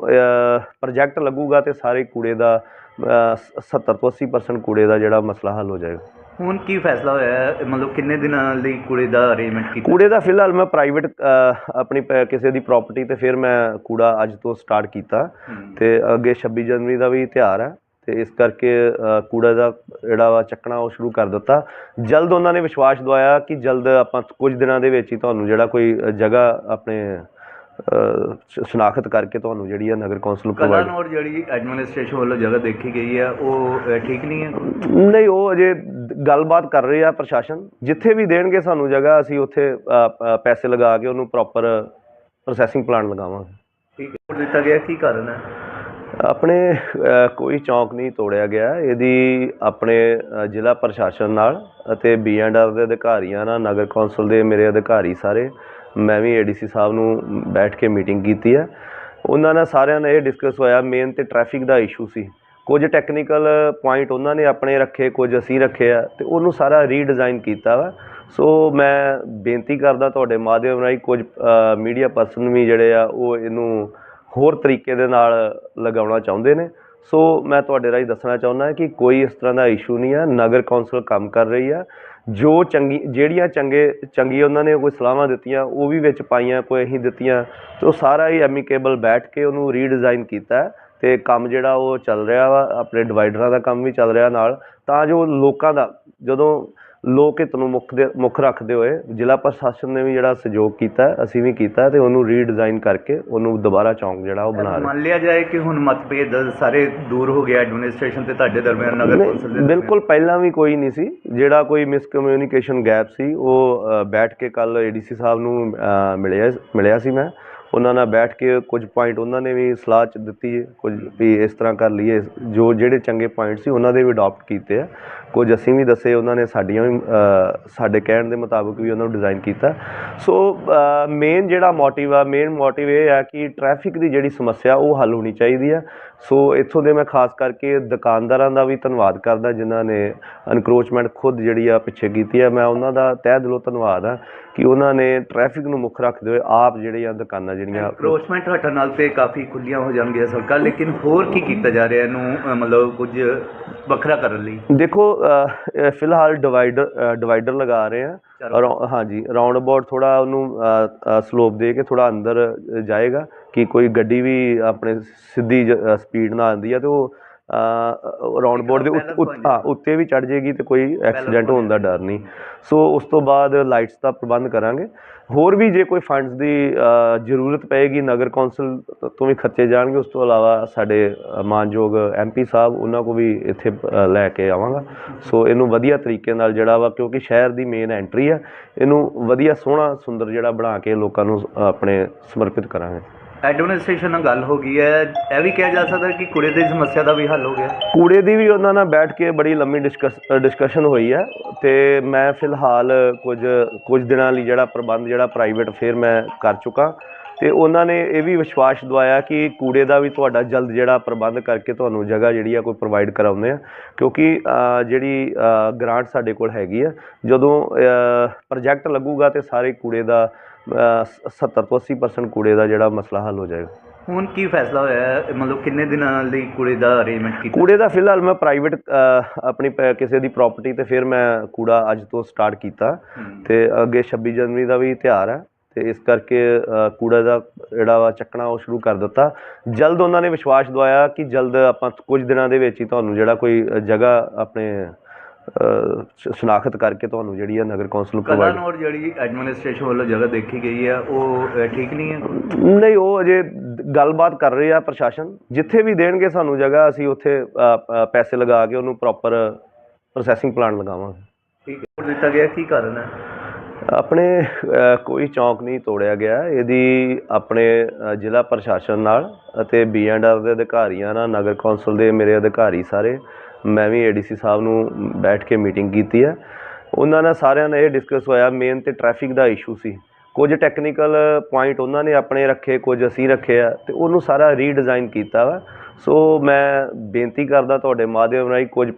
ਪ੍ਰੋਜੈਕਟ ਲੱਗੂਗਾ ਤੇ ਸਾਰੇ ਕੂੜੇ ਦਾ 70 ਤੋਂ 80% ਕੂੜੇ ਦਾ ਜਿਹੜਾ ਮਸਲਾ ਹੱਲ ਹੋ ਜਾਏਗਾ। ਹੁਣ ਕੀ ਫੈਸਲਾ ਹੋਇਆ ਹੈ? ਮਤਲਬ ਕਿੰਨੇ ਦਿਨਾਂ ਲਈ ਕੂੜੇ ਦਾ ਅਰੇਂਜਮੈਂਟ ਕੀਤਾ? ਕੂੜੇ ਦਾ ਫਿਲਹਾਲ ਮੈਂ ਪ੍ਰਾਈਵੇਟ ਆਪਣੀ ਪ- ਕਿਸੇ ਦੀ ਪ੍ਰਾਪਰਟੀ ਤੇ ਫਿਰ ਮੈਂ ਕੂੜਾ ਅੱਜ ਤੋਂ ਸਟਾਰਟ ਕੀਤਾ। ਹਮ। ਤੇ ਅੱਗੇ 26 ਜਨਵਰੀ ਦਾ ਵੀ ਤਿਉਹਾਰ ਹੈ। ਤੇ ਇਸ ਕਰਕੇ ਅ, ਕੂੜਾ ਦਾ ਜਿਹੜਾ ਵਾ ਚੱਕਣਾ ਉਹ ਸ਼ੁਰੂ ਕਰ ਦਿੱਤਾ। ਜਲਦ ਉਹਨਾਂ ਨੇ ਵਿਸ਼ਵਾਸ ਦਵਾਇਆ ਕਿ ਜਲਦ ਆਪਾਂ ਕੁਝ ਦਿਨਾਂ ਦੇ ਵਿੱਚ ਹੀ ਤੁਹਾਨੂੰ ਜਿਹੜਾ ਕੋਈ ਅ, ਜਗ੍ਹਾ ਆਪਣੇ ਸ਼ਨਾਖਤ ਕਰਕੇ ਤੁਹਾਨੂੰ ਜਿਹੜੀ ਆ ਨਗਰ ਕੌਂਸਲ ਨੂੰ ਕਲਾ ਪ੍ਰੋਵਾਈਡ ਨੋਟ ਜਿਹੜੀ ਐਡਮਿਨਿਸਟ੍ਰੇਸ਼ਨ ਵੱਲੋਂ ਜਗ੍ਹਾ ਦੇਖੀ ਗਈ ਹੈ ਉਹ ਅ, ਠੀਕ ਨਹੀਂ ਹੈ? ਨਹੀਂ ਉਹ ਅਜੇ ਗੱਲਬਾਤ ਕਰ ਰਹੇ ਆ ਪ੍ਰਸ਼ਾਸਨ। ਜਿੱਥੇ ਵੀ ਦੇਣਗੇ ਸਾਨੂੰ ਜਗ੍ਹਾ ਅਸੀਂ ਉੱਥੇ ਅ, ਅ, ਪੈਸੇ ਲਗਾ ਕੇ ਉਹਨੂੰ ਪ੍ਰੋਪਰ ਪ੍ਰੋਸੈਸਿੰਗ ਪਲਾਂਟ ਲਗਾਵਾਂਗੇ। ਠੀਕ ਹੈ। ਦਿੱਤਾ ਗਿਆ ਕੀ ਕਾਰਨ ਹੈ? ਆਪਣੇ ਅ, ਕੋਈ ਚੌਂਕ ਨਹੀਂ ਤੋੜਿਆ ਗਿਆ। ਇਹਦੀ ਆਪਣੇ ਅ, ਜ਼ਿਲ੍ਹਾ ਪ੍ਰਸ਼ਾਸਨ ਨਾਲ ਅਤੇ ਬੀਐਨਆਰ ਦੇ ਅਧਿਕਾਰੀਆਂ ਨਾਲ ਨਗਰ ਕੌਂਸਲ ਦੇ ਮੇਰੇ ਅਧਿਕਾਰੀ ਸਾਰੇ ਮੈਂ ਵੀ ਏਡੀਸੀ ਸਾਹਿਬ ਨੂੰ ਬੈਠ ਕੇ ਮੀਟਿੰਗ ਕੀਤੀ ਹੈ। ਉਹਨਾਂ ਨਾਲ ਸਾਰਿਆਂ ਨਾਲ ਇਹ ਡਿਸਕਸ ਹੋਇਆ ਮੇਨ ਤੇ ਟ੍ਰੈਫਿਕ ਦਾ ਇਸ਼ੂ ਸੀ। ਕੁਝ ਟੈਕਨੀਕਲ ਪੁਆਇੰਟ ਉਹਨਾਂ ਨੇ ਆਪਣੇ ਰੱਖੇ, ਕੁਝ ਅਸੀਂ ਰੱਖੇ ਆ, ਤੇ ਉਹਨੂੰ ਸਾਰਾ ਰੀਡਿਜ਼ਾਈਨ ਕੀਤਾ ਵਾ। ਸੋ ਮੈਂ ਬੇਨਤੀ ਕਰਦਾ ਤੁਹਾਡੇ ਮਾਧਿਅਮ ਰਾਹੀਂ ਕੁਝ ਮੀਡੀਆ ਪਰਸਨ ਵੀ ਜਿਹੜੇ ਆ, ਉਹ ਇਹਨੂੰ ਹੋਰ ਤਰੀਕੇ ਦੇ ਨਾਲ ਲਗਾਉਣਾ ਚਾਹੁੰਦੇ ਨੇ। ਸੋ ਮੈਂ ਤੁਹਾਡੇ ਰਾਹੀਂ ਦੱਸਣਾ ਚਾਹੁੰਦਾ ਕਿ ਕੋਈ ਇਸ ਤਰ੍ਹਾਂ ਦਾ ਇਸ਼ੂ ਨਹੀਂ ਹੈ। ਨਗਰ ਕੌਂਸਲ ਕੰਮ ਕਰ ਰਹੀ ਹੈ। ਜੋ ਚੰਗੀ, ਜਿਹੜੀਆਂ ਚੰਗੇ, ਚੰਗੀ ਉਹਨਾਂ ਨੇ ਕੋਈ ਸਲਾਹਾਂ ਦਿੱਤੀਆਂ, ਉਹ ਵੀ ਵਿੱਚ ਪਾਈਆਂ, ਕੋਈ ਅਸੀਂ ਦਿੱਤੀਆਂ, ਤੇ ਉਹ ਸਾਰਾ ਹੀ ਐਮੀਕੇਬਲ ਬੈਠ ਕੇ ਉਹਨੂੰ ਰੀਡਿਜ਼ਾਈਨ ਕੀਤਾ ਹੈ ਤੇ ਕੰਮ ਜਿਹੜਾ ਉਹ ਚੱਲ ਰਿਹਾ ਵਾ, ਆਪਣੇ ਡਿਵਾਈਡਰਾਂ ਦਾ ਕੰਮ ਵੀ ਚੱਲ ਰਿਹਾ ਨਾਲ। ਤਾਂ ਜੋ ਲੋਕਾਂ ਦਾ, ਜਦੋਂ ਲੋਕ ਹਿੱਤ ਨੂੰ ਮੁੱਖ ਦੇ ਮੁੱਖ ਰੱਖਦੇ ਹੋਏ ਜ਼ਿਲ੍ਹਾ ਪ੍ਰਸ਼ਾਸਨ ਨੇ ਵੀ ਜਿਹੜਾ ਸਹਿਯੋਗ ਕੀਤਾ ਅਸੀਂ ਵੀ ਕੀਤਾ ਤੇ ਉਹਨੂੰ ਰੀਡਿਜ਼ਾਈਨ ਕਰਕੇ ਉਹਨੂੰ ਦੁਬਾਰਾ ਚੌਂਕ ਜਿਹੜਾ ਉਹ ਬਣਾ ਰਹੇ ਮੰਨ ਲਿਆ ਜਾਏ ਕਿ ਹੁਣ ਮਤਭੇਦ ਸਾਰੇ ਦੂਰ ਹੋ ਗਿਆ ਐਡਮਿਨਿਸਟ੍ਰੇਸ਼ਨ ਤੇ ਤੁਹਾਡੇ ਦਰਮਿਆਨ ਨਗਰ ਕੌਂਸਲ ਦੇ। ਬਿਲਕੁਲ ਪਹਿਲਾਂ ਵੀ ਕੋਈ ਨਹੀਂ ਸੀ। ਜਿਹੜਾ ਕੋਈ ਮਿਸਕਮਿਊਨੀਕੇਸ਼ਨ ਗੈਪ ਸੀ ਉਹ ਬੈਠ ਕੇ ਕੱਲ ਏਡੀਸੀ ਸਾਹਿਬ ਨੂੰ ਮਿਲਿਆ ਮਿਲਿਆ ਸੀ ਮੈਂ। ਉਹਨਾਂ ਨਾਲ ਬੈਠ ਕੇ ਕੁਝ ਪੁਆਇੰਟ ਉਹਨਾਂ ਨੇ ਵੀ ਸਲਾਹ ਚ ਦਿੱਤੀ ਹੈ, ਕੁਝ ਵੀ ਇਸ ਤਰ੍ਹਾਂ ਕਰ ਲਈਏ। ਜੋ ਜਿਹੜੇ ਚੰਗੇ ਪੁਆਇੰਟ ਸੀ ਉਹਨਾਂ ਦੇ ਵੀ ਅਡਾਪਟ ਕੀਤੇ ਆ। ਕੁਝ ਅਸੀਂ ਵੀ ਦੱਸੇ, ਉਹਨਾਂ ਨੇ ਸਾਡੀਆਂ ਵੀ ਸਾਡੇ ਕਹਿਣ ਦੇ ਮੁਤਾਬਕ ਵੀ ਉਹਨਾਂ ਨੂੰ ਡਿਜ਼ਾਈਨ ਕੀਤਾ। ਸੋ ਮੇਨ ਜਿਹੜਾ ਮੋਟਿਵ ਆ ਮੇਨ ਮੋਟਿਵ ਇਹ ਆ ਕਿ ਟ੍ਰੈਫਿਕ ਦੀ ਜਿਹੜੀ ਸਮੱਸਿਆ ਉਹ ਹੱਲ ਹੋਣੀ ਚਾਹੀਦੀ ਆ। ਸੋ ਇੱਥੋਂ ਦੇ ਮੈਂ ਖਾਸ ਕਰਕੇ ਦੁਕਾਨਦਾਰਾਂ ਦਾ ਵੀ ਧੰਨਵਾਦ ਕਰਦਾ ਜਿਨ੍ਹਾਂ ਨੇ ਅਨਕਰੋਚਮੈਂਟ ਖੁਦ ਜਿਹੜੀ ਆ ਪਿੱਛੇ ਕੀਤੀ ਆ। ਮੈਂ ਉਹਨਾਂ ਦਾ ਤਹਿ ਦਿਲੋਂ ਧੰਨਵਾਦ ਆ ਕਿ ਉਹਨਾਂ ਨੇ ਟ੍ਰੈਫਿਕ ਨੂੰ ਮੁੱਖ ਰੱਖਦੇ ਹੋਏ ਆਪ ਜਿਹੜੇ ਆ ਦੁਕਾਨਾਂ ਜਿਹੜੀਆਂ ਐਨਕਰੋਚਮੈਂਟ ਹਟਣ ਨਾਲ ਤੇ ਕਾਫੀ ਖੁੱਲੀਆਂ ਹੋ ਜਾਣਗੀਆਂ ਸੜਕਾਂ ਲੇਕਿਨ ਹੋਰ ਕੀ ਕੀਤਾ ਜਾ ਰਿਹਾ ਇਹਨੂੰ ਮਤਲਬ ਕੁਝ ਵੱਖਰਾ ਕਰਨ ਲਈ? ਦੇਖੋ ਫਿਲਹਾਲ ਡਿਵਾਈਡਰ ਡਿਵਾਈਡਰ ਲਗਾ ਰਹੇ ਆ। ਹਾਂਜੀ ਰਾਉਂਡ ਅਬਾਊਟ ਥੋੜਾ ਉਹਨੂੰ ਸਲੋਪ ਦੇ ਕੇ ਥੋੜਾ ਅੰਦਰ ਜਾਏਗਾ। ਕਿ ਕੋਈ ਗੱਡੀ ਵੀ ਆਪਣੇ ਸਿੱਧੀ ਸਪੀਡ ਨਾਲ ਆਉਂਦੀ ਆ ਤੇ ਉਹ ਰਾਉਂਡ ਅਬਾਊਟ ਦੇ ਉੱਤ- ਵੀ ਚੜ ਜਾਏਗੀ ਤੇ ਕੋਈ ਐਕਸੀਡੈਂਟ ਹੋਣ ਦਾ ਡਰ ਨਹੀਂ। ਸੋ ਉਸ ਤੋਂ ਬਾਅਦ ਲਾਈਟਸ ਦਾ ਪ੍ਰਬੰਧ ਕਰਾਂਗੇ। ਹੋਰ ਵੀ ਜੇ ਕੋਈ ਫੰਡਸ ਦੀ ਜ਼ਰੂਰਤ ਪਏਗੀ ਨਗਰ ਕੌਂਸਲ ਤੋਂ ਵੀ ਖਰਚੇ ਜਾਣਗੇ ਉਸ ਤੋਂ ਇਲਾਵਾ ਸਾਡੇ ਮਾਨਯੋਗ ਐਮਪੀ ਸਾਹਿਬ ਉਹਨਾਂ ਕੋ ਵੀ ਇੱਥੇ ਲੈ ਕੇ ਆਵਾਂਗਾ। ਸੋ ਇਹਨੂੰ ਵਧੀਆ ਤਰੀਕੇ ਨਾਲ ਜਿਹੜਾ ਵਾ ਕਿਉਂਕਿ ਸ਼ਹਿਰ ਦੀ ਮੇਨ ਐਂਟਰੀ ਆ ਇਹਨੂੰ ਵਧੀਆ ਸੋਹਣਾ ਸੁੰਦਰ ਜਿਹੜਾ ਬਣਾ ਕੇ ਲੋਕਾਂ ਨੂੰ ਆਪਣੇ ਸਮਰਪਿਤ ਕਰਾਂਗੇ। ਐਡਮਿਨਿਸਟ੍ਰੇਸ਼ਨ ਨਾਲ ਗੱਲ ਹੋ ਗਈ ਹੈ, ਇਹ ਵੀ ਕਿਹਾ ਜਾ ਸਕਦਾ ਕਿ ਕੂੜੇ ਦੀ ਸਮੱਸਿਆ ਦਾ ਵੀ ਹੱਲ ਹੋ ਗਿਆ। ਕੂੜੇ ਦੀ ਵੀ ਉਹਨਾਂ ਨਾਲ ਬੈਠ ਕੇ ਬੜੀ ਲੰਮੀ ਡਿਸਕਸ ਡਿਸਕਸ਼ਨ ਹੋਈ ਹੈ ਤੇ ਮੈਂ ਫਿਲਹਾਲ ਕੁਝ ਕੁਝ ਦਿਨਾਂ ਲਈ ਜਿਹੜਾ ਪ੍ਰਬੰਧ, ਜਿਹੜਾ ਪ੍ਰਾਈਵੇਟ ਫੇਅਰ ਮੈਂ ਕਰ ਚੁੱਕਾ। ਤੇ ਉਹਨਾਂ ਨੇ ਇਹ ਵੀ ਵਿਸ਼ਵਾਸ ਦਵਾਇਆ ਕਿ ਕੂੜੇ ਦਾ ਵੀ ਤੁਹਾਡਾ ਜਲਦ ਜਿਹੜਾ ਪ੍ਰਬੰਧ ਕਰਕੇ ਤੁਹਾਨੂੰ ਜਗ੍ਹਾ ਜਿਹੜੀ ਆ ਕੋਈ ਪ੍ਰੋਵਾਈਡ ਕਰਾਉਂਦੇ ਆ। ਕਿਉਂਕਿ ਜਿਹੜੀ ਗ੍ਰਾਂਟ ਸਾਡੇ ਕੋਲ ਹੈਗੀ ਆ, ਜਦੋਂ ਪ੍ਰੋਜੈਕਟ ਲੱਗੂਗਾ ਤੇ ਸਾਰੇ ਕੂੜੇ ਦਾ 70 ਤੋਂ 80% ਕੂੜੇ ਦਾ ਜਿਹੜਾ ਮਸਲਾ ਹੱਲ ਹੋ ਜਾਏਗਾ। ਹੁਣ ਕੀ ਫੈਸਲਾ ਹੋਇਆ? ਹੈ ਮਤਲਬ ਕਿੰਨੇ ਦਿਨਾਂ ਲਈ ਕੁੜੇ ਦਾ ਅਰੇਂਜਮੈਂਟ ਕੀਤਾ? ਕੂੜੇ ਦਾ ਫਿਲਹਾਲ ਮੈਂ ਪ੍ਰਾਈਵੇਟ ਆਪਣੀ ਪ- ਕਿਸੇ ਦੀ ਪ੍ਰਾਪਰਟੀ ਤੇ ਫਿਰ ਮੈਂ ਕੂੜਾ ਅੱਜ ਤੋਂ ਸਟਾਰਟ ਕੀਤਾ। ਹਮ। ਤੇ ਅੱਗੇ 26 ਜਨਵਰੀ ਦਾ ਵੀ ਤਿਉਹਾਰ ਹੈ। ਤੇ ਇਸ ਕਰਕੇ ਅ, ਕੂੜਾ ਦਾ ਜਿਹੜਾ ਵਾ ਚੱਕਣਾ ਉਹ ਸ਼ੁਰੂ ਕਰ ਦਿੱਤਾ। ਜਲਦ ਉਹਨਾਂ ਨੇ ਵਿਸ਼ਵਾਸ ਦਵਾਇਆ ਕਿ ਜਲਦ ਆਪਾਂ ਕੁਝ ਦਿਨਾਂ ਦੇ ਵਿੱਚ ਹੀ ਤੁਹਾਨੂੰ ਜਿਹੜਾ ਕੋਈ ਅ, ਜਗ੍ਹਾ ਆਪਣੇ ਸ਼ਨਾਖਤ ਕਰਕੇ ਤੁਹਾਨੂੰ ਜਿਹੜੀ ਆ ਨਗਰ ਕੌਂਸਲ ਕਲਾ ਪ੍ਰੋਵਾਈਡ ਨੋਟ ਜਿਹੜੀ ਐਡਮਿਨਿਸਟ੍ਰੇਸ਼ਨ ਵੱਲੋਂ ਜਗ੍ਹਾ ਦੇਖੀ ਗਈ ਹੈ ਉਹ ਅ, ਠੀਕ ਨਹੀਂ ਹੈ ਨਹੀਂ ਉਹ ਅਜੇ ਗੱਲਬਾਤ ਕਰ ਰਹੇ ਆ ਪ੍ਰਸ਼ਾਸਨ। ਜਿੱਥੇ ਵੀ ਦੇਣਗੇ ਸਾਨੂੰ ਜਗ੍ਹਾ ਅਸੀਂ ਉੱਥੇ ਅ, ਅ, ਪੈਸੇ ਲਗਾ ਕੇ ਉਹਨੂੰ ਪ੍ਰੋਪਰ ਪ੍ਰੋਸੈਸਿੰਗ ਪਲਾਂਟ ਲਗਾਵਾਂਗੇ। ਠੀਕ ਹੈ। ਦਿੱਤਾ ਗਿਆ ਕੀ ਕਾਰਨ ਹੈ? ਆਪਣੇ ਅ, ਕੋਈ ਚੌਂਕ ਨਹੀਂ ਤੋੜਿਆ ਗਿਆ। ਇਹਦੀ ਆਪਣੇ ਅ, ਜ਼ਿਲ੍ਹਾ ਪ੍ਰਸ਼ਾਸਨ ਨਾਲ ਅਤੇ ਬੀਐਨਆਰ ਦੇ ਅਧਿਕਾਰੀਆਂ ਨਾਲ ਨਗਰ ਕੌਂਸਲ ਦੇ ਮੇਰੇ ਅਧਿਕਾਰੀ ਸਾਰੇ ਮੈਂ ਵੀ ਏਡੀਸੀ ਸਾਹਿਬ ਨੂੰ ਬੈਠ ਕੇ ਮੀਟਿੰਗ ਕੀਤੀ ਹੈ। ਉਹਨਾਂ ਨਾਲ ਸਾਰਿਆਂ ਨਾਲ ਇਹ ਡਿਸਕਸ ਹੋਇਆ ਮੇਨ ਤੇ ਟ੍ਰੈਫਿਕ ਦਾ ਇਸ਼ੂ ਸੀ। ਕੁਝ ਟੈਕਨੀਕਲ ਪੁਆਇੰਟ ਉਹਨਾਂ ਨੇ ਆਪਣੇ ਰੱਖੇ, ਕੁਝ ਅਸੀਂ ਰੱਖੇ ਆ ਤੇ ਉਹਨੂੰ ਸਾਰਾ ਰੀਡਿਜ਼ਾਈਨ ਕੀਤਾ ਵਾ। ਸੋ ਮੈਂ ਬੇਨਤੀ ਕਰਦਾ ਤੁਹਾਡੇ ਮਾਧਿਅਮ ਰਾਹੀਂ ਕੁਝ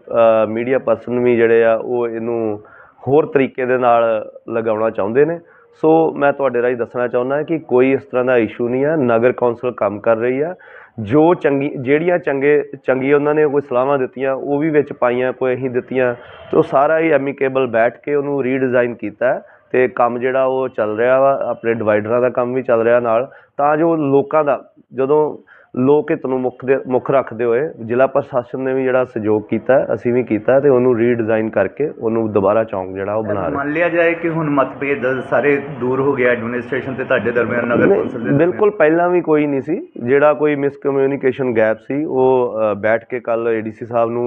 ਮੀਡੀਆ ਪਰਸਨ ਵੀ ਜਿਹੜੇ ਆ, ਉਹ ਇਹਨੂੰ ਹੋਰ ਤਰੀਕੇ ਦੇ ਨਾਲ ਲਗਾਉਣਾ ਚਾਹੁੰਦੇ ਨੇ। ਸੋ ਮੈਂ ਤੁਹਾਡੇ ਰਾਹੀਂ ਦੱਸਣਾ ਚਾਹੁੰਦਾ ਕਿ ਕੋਈ ਇਸ ਤਰ੍ਹਾਂ ਦਾ ਇਸ਼ੂ ਨਹੀਂ ਹੈ ਨਗਰ ਕੌਂਸਲ ਕੰਮ ਕਰ ਰਹੀ ਆ। ਜੋ ਚੰਗੀ, ਜਿਹੜੀਆਂ ਚੰਗੇ, ਚੰਗੀ ਉਹਨਾਂ ਨੇ ਕੋਈ ਸਲਾਹਾਂ ਦਿੱਤੀਆਂ, ਉਹ ਵੀ ਵਿੱਚ ਪਾਈਆਂ, ਕੋਈ ਅਸੀਂ ਦਿੱਤੀਆਂ। ਤੇ ਉਹ ਸਾਰਾ ਹੀ ਐਮੀਕੇਬਲ ਬੈਠ ਕੇ ਉਹਨੂੰ ਰੀਡਿਜ਼ਾਈਨ ਕੀਤਾ ਹੈ ਤੇ ਕੰਮ ਜਿਹੜਾ ਉਹ ਚੱਲ ਰਿਹਾ ਵਾ, ਆਪਣੇ ਡਿਵਾਈਡਰਾਂ ਦਾ ਕੰਮ ਵੀ ਚੱਲ ਰਿਹਾ ਨਾਲ। ਤਾਂ ਜੋ ਲੋਕਾਂ ਦਾ, ਜਦੋਂ ਲੋਕ ਹਿੱਤ ਨੂੰ ਮੁੱਖ ਦੇ ਮੁੱਖ ਰੱਖਦੇ ਹੋਏ ਜ਼ਿਲ੍ਹਾ ਪ੍ਰਸ਼ਾਸਨ ਨੇ ਵੀ ਜਿਹੜਾ ਸਹਿਯੋਗ ਕੀਤਾ ਅਸੀਂ ਵੀ ਕੀਤਾ ਤੇ ਉਹਨੂੰ ਰੀਡਿਜ਼ਾਈਨ ਕਰਕੇ ਉਹਨੂੰ ਦੁਬਾਰਾ ਚੌਂਕ ਜਿਹੜਾ ਉਹ ਬਣਾ ਰਹੇ ਮੰਨ ਲਿਆ ਜਾਏ ਕਿ ਹੁਣ ਮਤਭੇਦ ਸਾਰੇ ਦੂਰ ਹੋ ਗਿਆ ਐਡਮਿਨਿਸਟ੍ਰੇਸ਼ਨ ਤੇ ਤੁਹਾਡੇ ਦਰਮਿਆਨ ਨਗਰ ਕੌਂਸਲ ਦੇ। ਬਿਲਕੁਲ ਪਹਿਲਾਂ ਵੀ ਕੋਈ ਨਹੀਂ ਸੀ। ਜਿਹੜਾ ਕੋਈ ਮਿਸਕਮਿਊਨੀਕੇਸ਼ਨ ਗੈਪ ਸੀ ਉਹ ਬੈਠ ਕੇ ਕੱਲ ਏਡੀਸੀ ਸਾਹਿਬ ਨੂੰ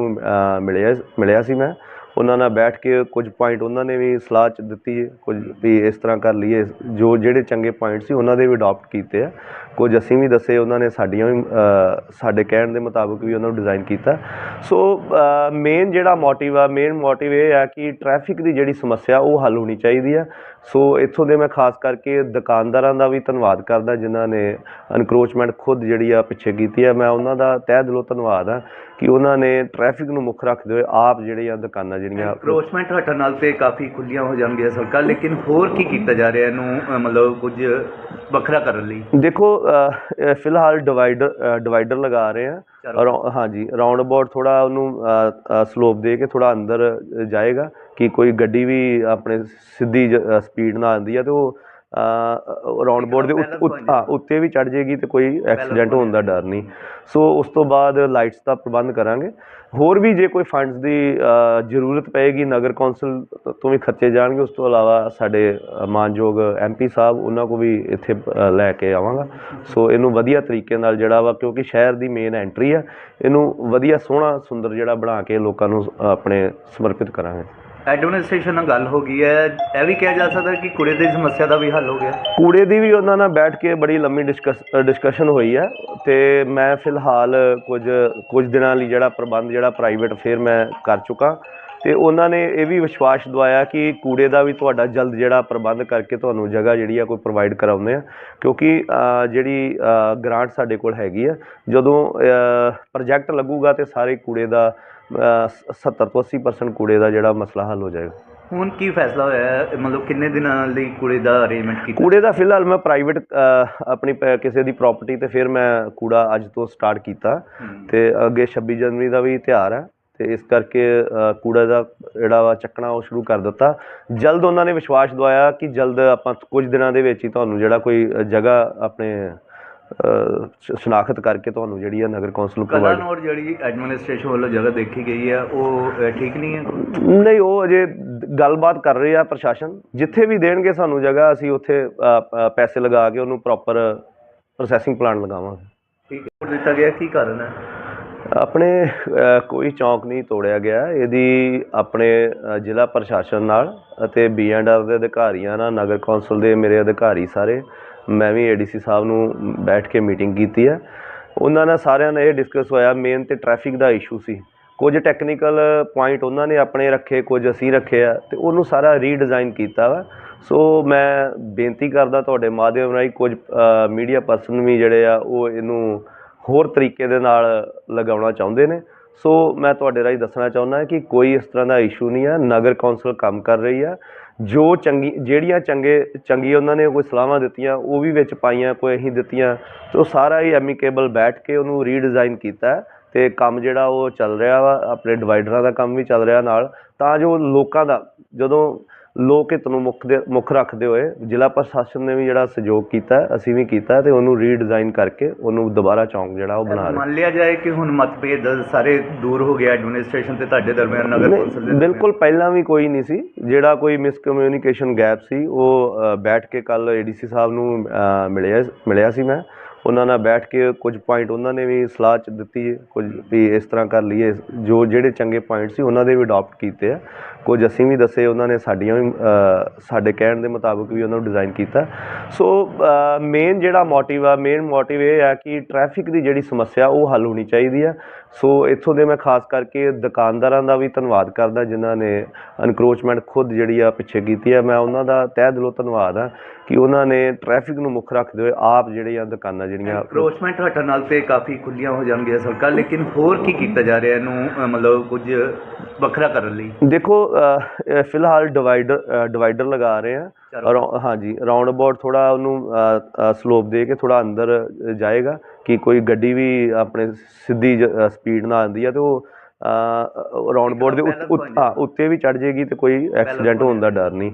ਮਿਲਿਆ ਮਿਲਿਆ ਸੀ ਮੈਂ। ਉਹਨਾਂ ਨਾਲ ਬੈਠ ਕੇ ਕੁਝ ਪੁਆਇੰਟ ਉਹਨਾਂ ਨੇ ਵੀ ਸਲਾਹ ਚ ਦਿੱਤੀ, ਕੁਝ ਵੀ ਇਸ ਤਰ੍ਹਾਂ ਕਰ ਲਈਏ। ਜੋ ਜਿਹੜੇ ਚੰਗੇ ਪੁਆਇੰਟ ਸੀ ਉਹਨਾਂ ਦੇ ਵੀ ਅਡਾਪਟ ਕੀਤੇ ਆ। ਕੁਝ ਅਸੀਂ ਵੀ ਦੱਸੇ, ਉਹਨਾਂ ਨੇ ਸਾਡੀਆਂ ਵੀ ਸਾਡੇ ਕਹਿਣ ਦੇ ਮੁਤਾਬਕ ਵੀ ਉਹਨਾਂ ਨੂੰ ਡਿਜ਼ਾਈਨ ਕੀਤਾ। ਸੋ ਮੇਨ ਜਿਹੜਾ ਮੋਟਿਵ ਆ ਮੇਨ ਮੋਟਿਵ ਇਹ ਆ ਕਿ ਟ੍ਰੈਫਿਕ ਦੀ ਜਿਹੜੀ ਸਮੱਸਿਆ, ਉਹ ਹੱਲ ਹੋਣੀ ਚਾਹੀਦੀ ਆ। ਸੋ ਇੱਥੋਂ ਦੇ ਮੈਂ ਖਾਸ ਕਰਕੇ ਦੁਕਾਨਦਾਰਾਂ ਦਾ ਵੀ ਧੰਨਵਾਦ ਕਰਦਾ, ਜਿਨ੍ਹਾਂ ਨੇ ਅਨਕਰੋਚਮੈਂਟ ਖੁਦ ਜਿਹੜੀ ਆ ਪਿੱਛੇ ਕੀਤੀ ਆ। ਮੈਂ ਉਹਨਾਂ ਦਾ ਤਹਿ ਦਿਲੋਂ ਧੰਨਵਾਦ ਆ ਕਿ ਉਹਨਾਂ ਨੇ ਟ੍ਰੈਫਿਕ ਨੂੰ ਮੁੱਖ ਰੱਖਦੇ ਹੋਏ ਆਪ ਜਿਹੜੇ ਆ ਦੁਕਾਨਾਂ ਜਿਹੜੀਆਂ ਐਨਕਰੋਚਮੈਂਟ ਹਟਣ ਨਾਲ ਤੇ ਕਾਫੀ ਖੁੱਲੀਆਂ ਹੋ ਜਾਣਗੀਆਂ ਸੜਕਾਂ ਲੇਕਿਨ ਹੋਰ ਕੀ ਕੀਤਾ ਜਾ ਰਿਹਾ ਇਹਨੂੰ ਮਤਲਬ ਕੁਝ ਵੱਖਰਾ ਕਰਨ ਲਈ? ਦੇਖੋ ਫਿਲਹਾਲ ਡਿਵਾਈਡਰ ਡਿਵਾਈਡਰ ਲਗਾ ਰਹੇ ਆ ਹਾਂਜੀ ਰਾਉਂਡ ਅਬਾਊਟ ਥੋੜਾ ਉਹਨੂੰ ਸਲੋਪ ਦੇ ਕੇ ਥੋੜਾ ਅੰਦਰ ਜਾਏਗਾ ਕਿ ਕੋਈ ਗੱਡੀ ਵੀ ਆਪਣੇ ਸਿੱਧੀ ਸਪੀਡ ਨਾਲ ਆਉਂਦੀ ਆ ਤੇ ਉਹ ਰਾਉਂਡ ਅਬਾਊਟ ਦੇ ਉੱਤ- ਵੀ ਚੜ ਜਾਏਗੀ ਤੇ ਕੋਈ ਐਕਸੀਡੈਂਟ ਹੋਣ ਦਾ ਡਰ ਨਹੀਂ। ਸੋ ਉਸ ਤੋਂ ਬਾਅਦ ਲਾਈਟਸ ਦਾ ਪ੍ਰਬੰਧ ਕਰਾਂਗੇ। ਹੋਰ ਵੀ ਜੇ ਕੋਈ ਫੰਡਸ ਦੀ ਜ਼ਰੂਰਤ ਪਏਗੀ ਨਗਰ ਕੌਂਸਲ ਤੋਂ ਵੀ ਖਰਚੇ ਜਾਣਗੇ ਉਸ ਤੋਂ ਇਲਾਵਾ ਸਾਡੇ ਮਾਨਯੋਗ ਐਮਪੀ ਸਾਹਿਬ ਉਹਨਾਂ ਕੋ ਵੀ ਇੱਥੇ ਲੈ ਕੇ ਆਵਾਂਗਾ। ਸੋ ਇਹਨੂੰ ਵਧੀਆ ਤਰੀਕੇ ਨਾਲ ਜਿਹੜਾ ਵਾ ਕਿਉਂਕਿ ਸ਼ਹਿਰ ਦੀ ਮੇਨ ਐਂਟਰੀ ਆ ਇਹਨੂੰ ਵਧੀਆ ਸੋਹਣਾ ਸੁੰਦਰ ਜਿਹੜਾ ਬਣਾ ਕੇ ਲੋਕਾਂ ਨੂੰ ਆਪਣੇ ਸਮਰਪਿਤ ਕਰਾਂਗੇ। ਐਡਮਿਨਿਸਟ੍ਰੇਸ਼ਨ ਨਾਲ ਗੱਲ ਹੋ ਗਈ ਹੈ। ਇਹ ਵੀ ਕਿਹਾ ਜਾ ਸਕਦਾ ਕਿ ਕੂੜੇ ਦੀ ਸਮੱਸਿਆ ਦਾ ਵੀ ਹੱਲ ਹੋ ਗਿਆ। ਕੂੜੇ ਦੀ ਵੀ ਉਹਨਾਂ ਨਾਲ ਬੈਠ ਕੇ ਬੜੀ ਲੰਮੀ ਡਿਸਕਸ ਡਿਸਕਸ਼ਨ ਹੋਈ ਹੈ ਤੇ ਮੈਂ ਫਿਲਹਾਲ ਕੁਝ ਕੁਝ ਦਿਨਾਂ ਲਈ ਜਿਹੜਾ ਪ੍ਰਬੰਧ, ਜਿਹੜਾ ਪ੍ਰਾਈਵੇਟ ਫੇਰ ਮੈਂ ਕਰ ਚੁੱਕਾ। ਤੇ ਉਹਨਾਂ ਨੇ ਇਹ ਵੀ ਵਿਸ਼ਵਾਸ ਦਵਾਇਆ ਕਿ ਕੂੜੇ ਦਾ ਵੀ ਤੁਹਾਡਾ ਜਲਦ ਜਿਹੜਾ ਪ੍ਰਬੰਧ ਕਰਕੇ ਤੁਹਾਨੂੰ ਜਗ੍ਹਾ ਜਿਹੜੀ ਆ ਕੋਈ ਪ੍ਰੋਵਾਈਡ ਕਰਾਉਂਦੇ ਆ। ਕਿਉਂਕਿ ਜਿਹੜੀ ਗ੍ਰਾਂਟ ਸਾਡੇ ਕੋਲ ਹੈਗੀ ਆ, ਜਦੋਂ ਪ੍ਰੋਜੈਕਟ ਲੱਗੂਗਾ ਤੇ ਸਾਰੇ ਕੂੜੇ ਦਾ 70 ਤੋਂ 80% ਕੂੜੇ ਦਾ ਜਿਹੜਾ ਮਸਲਾ ਹੱਲ ਹੋ ਜਾਏਗਾ। ਹੁਣ ਕੀ ਫੈਸਲਾ ਹੋਇਆ? ਹੈ ਮਤਲਬ ਕਿੰਨੇ ਦਿਨਾਂ ਲਈ ਕੁੜੇ ਦਾ ਅਰੇਂਜਮੈਂਟ ਕੀਤਾ? ਕੂੜੇ ਦਾ ਫਿਲਹਾਲ ਮੈਂ ਪ੍ਰਾਈਵੇਟ ਆਪਣੀ ਪ- ਕਿਸੇ ਦੀ ਪ੍ਰਾਪਰਟੀ ਤੇ ਫਿਰ ਮੈਂ ਕੂੜਾ ਅੱਜ ਤੋਂ ਸਟਾਰਟ ਕੀਤਾ। ਹਮ। ਤੇ ਅੱਗੇ 26 ਜਨਵਰੀ ਦਾ ਵੀ ਤਿਉਹਾਰ ਹੈ। ਤੇ ਇਸ ਕਰਕੇ ਅ, ਕੂੜਾ ਦਾ ਜਿਹੜਾ ਵਾ ਚੱਕਣਾ ਉਹ ਸ਼ੁਰੂ ਕਰ ਦਿੱਤਾ। ਜਲਦ ਉਹਨਾਂ ਨੇ ਵਿਸ਼ਵਾਸ ਦਵਾਇਆ ਕਿ ਜਲਦ ਆਪਾਂ ਕੁਝ ਦਿਨਾਂ ਦੇ ਵਿੱਚ ਹੀ ਤੁਹਾਨੂੰ ਜਿਹੜਾ ਕੋਈ ਅ, ਜਗ੍ਹਾ ਆਪਣੇ ਸ਼ਨਾਖਤ ਕਰਕੇ ਤੁਹਾਨੂੰ ਜਿਹੜੀ ਆ ਨਗਰ ਕੌਂਸਲ ਕਲਾ ਪ੍ਰੋਵਾਈਡ ਨੋਟ ਜਿਹੜੀ ਐਡਮਿਨਿਸਟ੍ਰੇਸ਼ਨ ਵੱਲੋਂ ਜਗ੍ਹਾ ਦੇਖੀ ਗਈ ਹੈ ਉਹ ਅ, ਠੀਕ ਨਹੀਂ ਹੈ? ਨਹੀਂ ਉਹ ਅਜੇ ਗੱਲਬਾਤ ਕਰ ਰਹੇ ਆ ਪ੍ਰਸ਼ਾਸਨ। ਜਿੱਥੇ ਵੀ ਦੇਣਗੇ ਸਾਨੂੰ ਜਗ੍ਹਾ ਅਸੀਂ ਉੱਥੇ ਅ, ਅ, ਪੈਸੇ ਲਗਾ ਕੇ ਉਹਨੂੰ ਪ੍ਰੋਪਰ ਪ੍ਰੋਸੈਸਿੰਗ ਪਲਾਂਟ ਲਗਾਵਾਂਗੇ। ਠੀਕ ਹੈ। ਦਿੱਤਾ ਗਿਆ ਕੀ ਕਾਰਨ ਹੈ? ਆਪਣੇ ਅ, ਕੋਈ ਚੌਂਕ ਨਹੀਂ ਤੋੜਿਆ ਗਿਆ। ਇਹਦੀ ਆਪਣੇ ਅ, ਜ਼ਿਲ੍ਹਾ ਪ੍ਰਸ਼ਾਸਨ ਨਾਲ ਅਤੇ ਬੀਐਨਆਰ ਦੇ ਅਧਿਕਾਰੀਆਂ ਨਾਲ ਨਗਰ ਕੌਂਸਲ ਦੇ ਮੇਰੇ ਅਧਿਕਾਰੀ ਸਾਰੇ ਮੈਂ ਵੀ ਏਡੀਸੀ ਸਾਹਿਬ ਨੂੰ ਬੈਠ ਕੇ ਮੀਟਿੰਗ ਕੀਤੀ ਹੈ। ਉਹਨਾਂ ਨਾਲ ਸਾਰਿਆਂ ਨਾਲ ਇਹ ਡਿਸਕਸ ਹੋਇਆ ਮੇਨ ਤੇ ਟ੍ਰੈਫਿਕ ਦਾ ਇਸ਼ੂ ਸੀ। ਕੁਝ ਟੈਕਨੀਕਲ ਪੁਆਇੰਟ ਉਹਨਾਂ ਨੇ ਆਪਣੇ ਰੱਖੇ, ਕੁਝ ਅਸੀਂ ਰੱਖੇ ਆ, ਤੇ ਉਹਨੂੰ ਸਾਰਾ ਰੀਡਿਜ਼ਾਈਨ ਕੀਤਾ ਵਾ। ਸੋ ਮੈਂ ਬੇਨਤੀ ਕਰਦਾ ਤੁਹਾਡੇ ਮਾਧਿਅਮ ਰਾਹੀਂ ਕੁਝ ਮੀਡੀਆ ਪਰਸਨ ਵੀ ਜਿਹੜੇ ਆ, ਉਹ ਇਹਨੂੰ ਹੋਰ ਤਰੀਕੇ ਦੇ ਨਾਲ ਲਗਾਉਣਾ ਚਾਹੁੰਦੇ ਨੇ। ਸੋ ਮੈਂ ਤੁਹਾਡੇ ਰਾਹੀਂ ਦੱਸਣਾ ਚਾਹੁੰਦਾ ਕਿ ਕੋਈ ਇਸ ਤਰ੍ਹਾਂ ਦਾ ਇਸ਼ੂ ਨਹੀਂ ਆ। ਨਗਰ ਕੌਂਸਲ ਕੰਮ ਕਰ ਰਹੀ ਆ। ਜੋ ਚੰਗੀ, ਜਿਹੜੀਆਂ ਚੰਗੇ, ਚੰਗੀ ਉਹਨਾਂ ਨੇ ਕੋਈ ਸਲਾਹਾਂ ਦਿੱਤੀਆਂ, ਉਹ ਵੀ ਵਿੱਚ ਪਾਈਆਂ, ਕੋਈ ਅਸੀਂ ਦਿੱਤੀਆਂ, ਤੇ ਉਹ ਸਾਰਾ ਹੀ ਐਮੀਕੇਬਲ ਬੈਠ ਕੇ ਉਹਨੂੰ ਰੀਡਿਜ਼ਾਈਨ ਕੀਤਾ ਹੈ ਤੇ ਕੰਮ ਜਿਹੜਾ ਉਹ ਚੱਲ ਰਿਹਾ ਵਾ, ਆਪਣੇ ਡਿਵਾਈਡਰਾਂ ਦਾ ਕੰਮ ਵੀ ਚੱਲ ਰਿਹਾ ਨਾਲ, ਤਾਂ ਜੋ ਲੋਕਾਂ ਦਾ, ਜਦੋਂ ਲੋਕ ਹਿੱਤ ਨੂੰ ਮੁੱਖ ਦੇ ਮੁੱਖ ਰੱਖਦੇ ਹੋਏ ਜ਼ਿਲ੍ਹਾ ਪ੍ਰਸ਼ਾਸਨ ਨੇ ਵੀ ਜਿਹੜਾ ਸਹਿਯੋਗ ਕੀਤਾ ਅਸੀਂ ਵੀ ਕੀਤਾ ਤੇ ਉਹਨੂੰ ਰੀਡਿਜ਼ਾਈਨ ਕਰਕੇ ਉਹਨੂੰ ਦੁਬਾਰਾ ਚੌਂਕ ਜਿਹੜਾ ਉਹ ਬਣਾ ਰਹੇ। ਮੰਨ ਲਿਆ ਜਾਏ ਕਿ ਹੁਣ ਮਤਭੇਦ ਸਾਰੇ ਦੂਰ ਹੋ ਗਿਆ ਐਡਮਿਨਿਸਟ੍ਰੇਸ਼ਨ ਤੇ ਤੁਹਾਡੇ ਦਰਮਿਆਨ ਨਗਰ ਕੌਂਸਲ ਦੇ। ਬਿਲਕੁਲ ਪਹਿਲਾਂ ਵੀ ਕੋਈ ਨਹੀਂ ਸੀ। ਜਿਹੜਾ ਕੋਈ ਮਿਸਕਮਿਊਨੀਕੇਸ਼ਨ ਗੈਪ ਸੀ ਉਹ ਬੈਠ ਕੇ ਕੱਲ ਏਡੀਸੀ ਸਾਹਿਬ ਨੂੰ ਮਿਲਿਆ ਮਿਲਿਆ ਸੀ ਮੈਂ। ਉਹਨਾਂ ਨਾਲ ਬੈਠ ਕੇ ਕੁਝ ਪੁਆਇੰਟ ਉਹਨਾਂ ਨੇ ਵੀ ਸਲਾਹ ਚ ਦਿੱਤੀ, ਕੁਝ ਵੀ ਇਸ ਤਰ੍ਹਾਂ ਕਰ ਲਈਏ। ਜੋ ਜਿਹੜੇ ਚੰਗੇ ਪੁਆਇੰਟ ਸੀ, ਉਹਨਾਂ ਦੇ ਵੀ ਅਡਾਪਟ ਕੀਤੇ ਆ। ਕੁਝ ਅਸੀਂ ਵੀ ਦੱਸੇ, ਉਹਨਾਂ ਨੇ ਸਾਡੀਆਂ ਵੀ ਸਾਡੇ ਕਹਿਣ ਦੇ ਮੁਤਾਬਕ ਵੀ ਉਹਨਾਂ ਨੂੰ ਡਿਜ਼ਾਈਨ ਕੀਤਾ। ਸੋ ਮੇਨ ਜਿਹੜਾ ਮੋਟਿਵ ਆ ਮੇਨ ਮੋਟਿਵ ਇਹ ਆ ਕਿ ਟ੍ਰੈਫਿਕ ਦੀ ਜਿਹੜੀ ਸਮੱਸਿਆ, ਉਹ ਹੱਲ ਹੋਣੀ ਚਾਹੀਦੀ ਆ। ਸੋ ਇੱਥੋਂ ਦੇ ਮੈਂ ਖਾਸ ਕਰਕੇ ਦੁਕਾਨਦਾਰਾਂ ਦਾ ਵੀ ਧੰਨਵਾਦ ਕਰਦਾ, ਜਿਨ੍ਹਾਂ ਨੇ ਅਨਕਰੋਚਮੈਂਟ ਖੁਦ ਜਿਹੜੀ ਆ ਪਿੱਛੇ ਕੀਤੀ ਆ। ਮੈਂ ਉਹਨਾਂ ਦਾ ਤਹਿ ਦਿਲੋਂ ਧੰਨਵਾਦ ਆ ਕਿ ਉਹਨਾਂ ਨੇ ਟ੍ਰੈਫਿਕ ਨੂੰ ਮੁੱਖ ਰੱਖਦੇ ਹੋਏ ਆਪ ਜਿਹੜੇ ਆ ਦੁਕਾਨਾਂ ਜਿਹੜੀਆਂ ਐਨਕਰੋਚਮੈਂਟ ਹਟਣ ਨਾਲ ਤੇ ਕਾਫੀ ਖੁੱਲੀਆਂ ਹੋ ਜਾਣਗੀਆਂ ਸੜਕਾਂ ਲੇਕਿਨ ਹੋਰ ਕੀ ਕੀਤਾ ਜਾ ਰਿਹਾ ਇਹਨੂੰ ਮਤਲਬ ਕੁਝ ਵੱਖਰਾ ਕਰਨ ਲਈ? ਦੇਖੋ ਫਿਲਹਾਲ ਡਿਵਾਈਡਰ ਡਿਵਾਈਡਰ ਲਗਾ ਰਹੇ ਆ। ਹਾਂਜੀ ਰਾਉਂਡ ਅਬਾਊਟ ਥੋੜਾ ਉਹਨੂੰ ਸਲੋਪ ਦੇ ਕੇ ਥੋੜਾ ਅੰਦਰ ਜਾਏਗਾ ਕਿ ਕੋਈ ਗੱਡੀ ਵੀ ਆਪਣੇ ਸਿੱਧੀ ਸਪੀਡ ਨਾਲ ਆਉਂਦੀ ਆ ਤੇ ਉਹ ਰਾਉਂਡ ਅਬਾਊਟ ਦੇ ਉੱਤ- ਵੀ ਚੜ ਜਾਏਗੀ ਤੇ ਕੋਈ ਐਕਸੀਡੈਂਟ ਹੋਣ ਦਾ ਡਰ ਨਹੀਂ।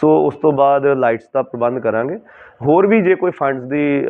ਸੋ ਉਸ ਤੋਂ ਬਾਅਦ ਲਾਈਟਸ ਦਾ ਪ੍ਰਬੰਧ ਕਰਾਂਗੇ। ਹੋਰ ਵੀ ਜੇ ਕੋਈ ਫੰਡਸ ਦੀ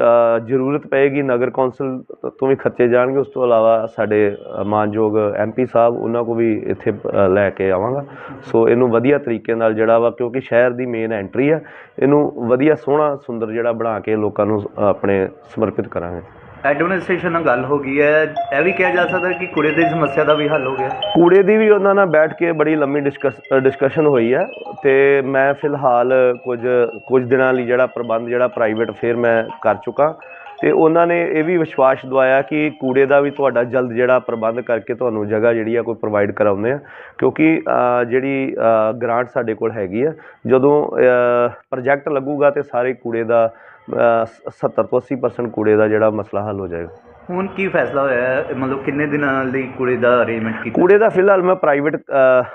ਜ਼ਰੂਰਤ ਪਏਗੀ ਨਗਰ ਕੌਂਸਲ ਤੋਂ ਵੀ ਖਰਚੇ ਜਾਣਗੇ ਉਸ ਤੋਂ ਇਲਾਵਾ ਸਾਡੇ ਮਾਨਯੋਗ ਐਮਪੀ ਸਾਹਿਬ ਉਹਨਾਂ ਕੋ ਵੀ ਇੱਥੇ ਲੈ ਕੇ ਆਵਾਂਗਾ। ਸੋ ਇਹਨੂੰ ਵਧੀਆ ਤਰੀਕੇ ਨਾਲ ਜਿਹੜਾ ਵਾ ਕਿਉਂਕਿ ਸ਼ਹਿਰ ਦੀ ਮੇਨ ਐਂਟਰੀ ਆ ਇਹਨੂੰ ਵਧੀਆ ਸੋਹਣਾ ਸੁੰਦਰ ਜਿਹੜਾ ਬਣਾ ਕੇ ਲੋਕਾਂ ਨੂੰ ਆਪਣੇ ਸਮਰਪਿਤ ਕਰਾਂਗੇ। ਐਡਮਿਨਿਸਟ੍ਰੇਸ਼ਨ ਨਾਲ ਗੱਲ ਹੋ ਗਈ ਹੈ। ਇਹ ਵੀ ਕਿਹਾ ਜਾ ਸਕਦਾ ਕਿ ਕੂੜੇ ਦੀ ਸਮੱਸਿਆ ਦਾ ਵੀ ਹੱਲ ਹੋ ਗਿਆ। ਕੂੜੇ ਦੀ ਵੀ ਉਹਨਾਂ ਨਾਲ ਬੈਠ ਕੇ ਬੜੀ ਲੰਮੀ ਡਿਸਕਸ, ਡਿਸਕਸ਼ਨ ਹੋਈ ਹੈ ਤੇ ਮੈਂ ਫਿਲਹਾਲ ਕੁਝ ਕੁਝ ਦਿਨਾਂ ਲਈ ਜਿਹੜਾ ਪ੍ਰਬੰਧ, ਜਿਹੜਾ ਪ੍ਰਾਈਵੇਟ ਫੇਰ ਮੈਂ ਕਰ ਚੁੱਕਾ। ਤੇ ਉਹਨਾਂ ਨੇ ਇਹ ਵੀ ਵਿਸ਼ਵਾਸ ਦਵਾਇਆ ਕਿ ਕੂੜੇ ਦਾ ਵੀ ਤੁਹਾਡਾ ਜਲਦ ਜਿਹੜਾ ਪ੍ਰਬੰਧ ਕਰਕੇ ਤੁਹਾਨੂੰ ਜਗ੍ਹਾ ਜਿਹੜੀ ਆ ਕੋਈ ਪ੍ਰੋਵਾਈਡ ਕਰਾਉਂਦੇ ਆ। ਕਿਉਂਕਿ ਜਿਹੜੀ ਗ੍ਰਾਂਟ ਸਾਡੇ ਕੋਲ ਹੈਗੀ ਆ, ਜਦੋਂ ਪ੍ਰੋਜੈਕਟ ਲੱਗੂਗਾ ਤੇ ਸਾਰੇ ਕੂੜੇ ਦਾ 70 ਤੋਂ 80% ਕੂੜੇ ਦਾ ਜਿਹੜਾ ਮਸਲਾ ਹੱਲ ਹੋ ਜਾਏਗਾ। ਹੁਣ ਕੀ ਫੈਸਲਾ ਹੋਇਆ? ਹੈ ਮਤਲਬ ਕਿੰਨੇ ਦਿਨਾਂ ਲਈ ਕੂੜੇ ਦਾ ਅਰੇਂਜਮੈਂਟ ਕੀਤਾ? ਕੂੜੇ ਦਾ ਫਿਲਹਾਲ ਮੈਂ ਪ੍ਰਾਈਵੇਟ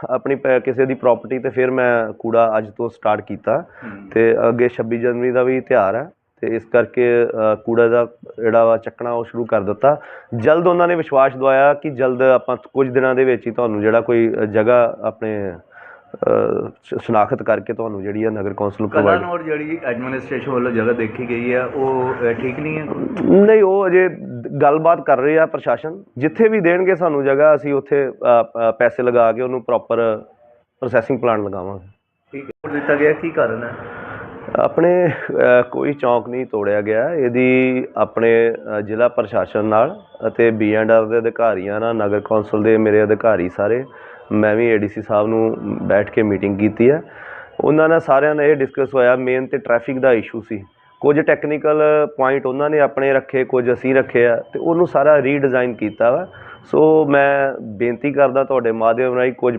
ਆਪਣੀ ਪ- ਕਿਸੇ ਦੀ ਪ੍ਰਾਪਰਟੀ ਤੇ ਫਿਰ ਮੈਂ ਕੂੜਾ ਅੱਜ ਤੋਂ ਸਟਾਰਟ ਕੀਤਾ। ਹਮ। ਤੇ ਅੱਗੇ 26 ਜਨਵਰੀ ਦਾ ਵੀ ਤਿਉਹਾਰ ਹੈ। ਤੇ ਇਸ ਕਰਕੇ ਅ, ਕੂੜਾ ਦਾ ਜਿਹੜਾ ਵਾ ਚੱਕਣਾ ਉਹ ਸ਼ੁਰੂ ਕਰ ਦਿੱਤਾ। ਜਲਦ ਉਹਨਾਂ ਨੇ ਵਿਸ਼ਵਾਸ ਦਵਾਇਆ ਕਿ ਜਲਦ ਆਪਾਂ ਕੁਝ ਦਿਨਾਂ ਦੇ ਵਿੱਚ ਹੀ ਤੁਹਾਨੂੰ ਜਿਹੜਾ ਕੋਈ ਅ, ਜਗ੍ਹਾ ਆਪਣੇ ਸ਼ਨਾਖਤ ਕਰਕੇ ਤੁਹਾਨੂੰ ਜਿਹੜੀ ਹੈ ਨਗਰ ਕੌਂਸਲ ਨੂੰ ਕਲਾ ਪ੍ਰੋਵਾਈਡ ਨੋਟ ਜਿਹੜੀ ਐਡਮਿਨਿਸਟ੍ਰੇਸ਼ਨ ਵੱਲੋਂ ਜਗ੍ਹਾ ਦੇਖੀ ਗਈ ਹੈ ਉਹ ਅ, ਠੀਕ ਨਹੀਂ ਹੈ? ਨਹੀਂ ਉਹ ਅਜੇ ਗੱਲਬਾਤ ਕਰ ਰਹੇ ਆ ਪ੍ਰਸ਼ਾਸਨ। ਜਿੱਥੇ ਵੀ ਦੇਣਗੇ ਸਾਨੂੰ ਜਗ੍ਹਾ ਅਸੀਂ ਉੱਥੇ ਅ, ਅ, ਪੈਸੇ ਲਗਾ ਕੇ ਉਹਨੂੰ ਪ੍ਰੋਪਰ ਪ੍ਰੋਸੈਸਿੰਗ ਪਲਾਂਟ ਲਗਾਵਾਂਗੇ। ਠੀਕ ਹੈ ਦਿੱਤਾ ਗਿਆ ਕੀ ਕਾਰਨ ਹੈ? ਆਪਣੇ ਅ, ਕੋਈ ਚੌਂਕ ਨਹੀਂ ਤੋੜਿਆ ਗਿਆ। ਇਹਦੀ ਆਪਣੇ ਅ, ਜ਼ਿਲ੍ਹਾ ਪ੍ਰਸ਼ਾਸਨ ਨਾਲ ਅਤੇ ਬੀਐਨਆਰ ਦੇ ਅਧਿਕਾਰੀਆਂ ਨਾਲ ਨਗਰ ਕੌਂਸਲ ਦੇ ਮੇਰੇ ਅਧਿਕਾਰੀ ਸਾਰੇ ਮੈਂ ਵੀ ਏਡੀਸੀ ਸਾਹਿਬ ਨੂੰ ਬੈਠ ਕੇ ਮੀਟਿੰਗ ਕੀਤੀ ਹੈ। ਉਹਨਾਂ ਨਾਲ ਸਾਰਿਆਂ ਨੇ ਇਹ ਡਿਸਕਸ ਹੋਇਆ ਮੇਨ ਤੇ ਟ੍ਰੈਫਿਕ ਦਾ ਇਸ਼ੂ ਸੀ। ਕੁਝ ਟੈਕਨੀਕਲ ਪੁਆਇੰਟ ਉਹਨਾਂ ਨੇ ਆਪਣੇ ਰੱਖੇ, ਕੁਝ ਅਸੀਂ ਰੱਖੇ ਆ, ਤੇ ਉਹਨੂੰ ਸਾਰਾ ਰੀਡਿਜ਼ਾਈਨ ਕੀਤਾ ਵਾ। ਸੋ ਮੈਂ ਬੇਨਤੀ ਕਰਦਾ ਤੁਹਾਡੇ ਮਾਧਿਅਮ ਰਾਹੀਂ ਕੁਝ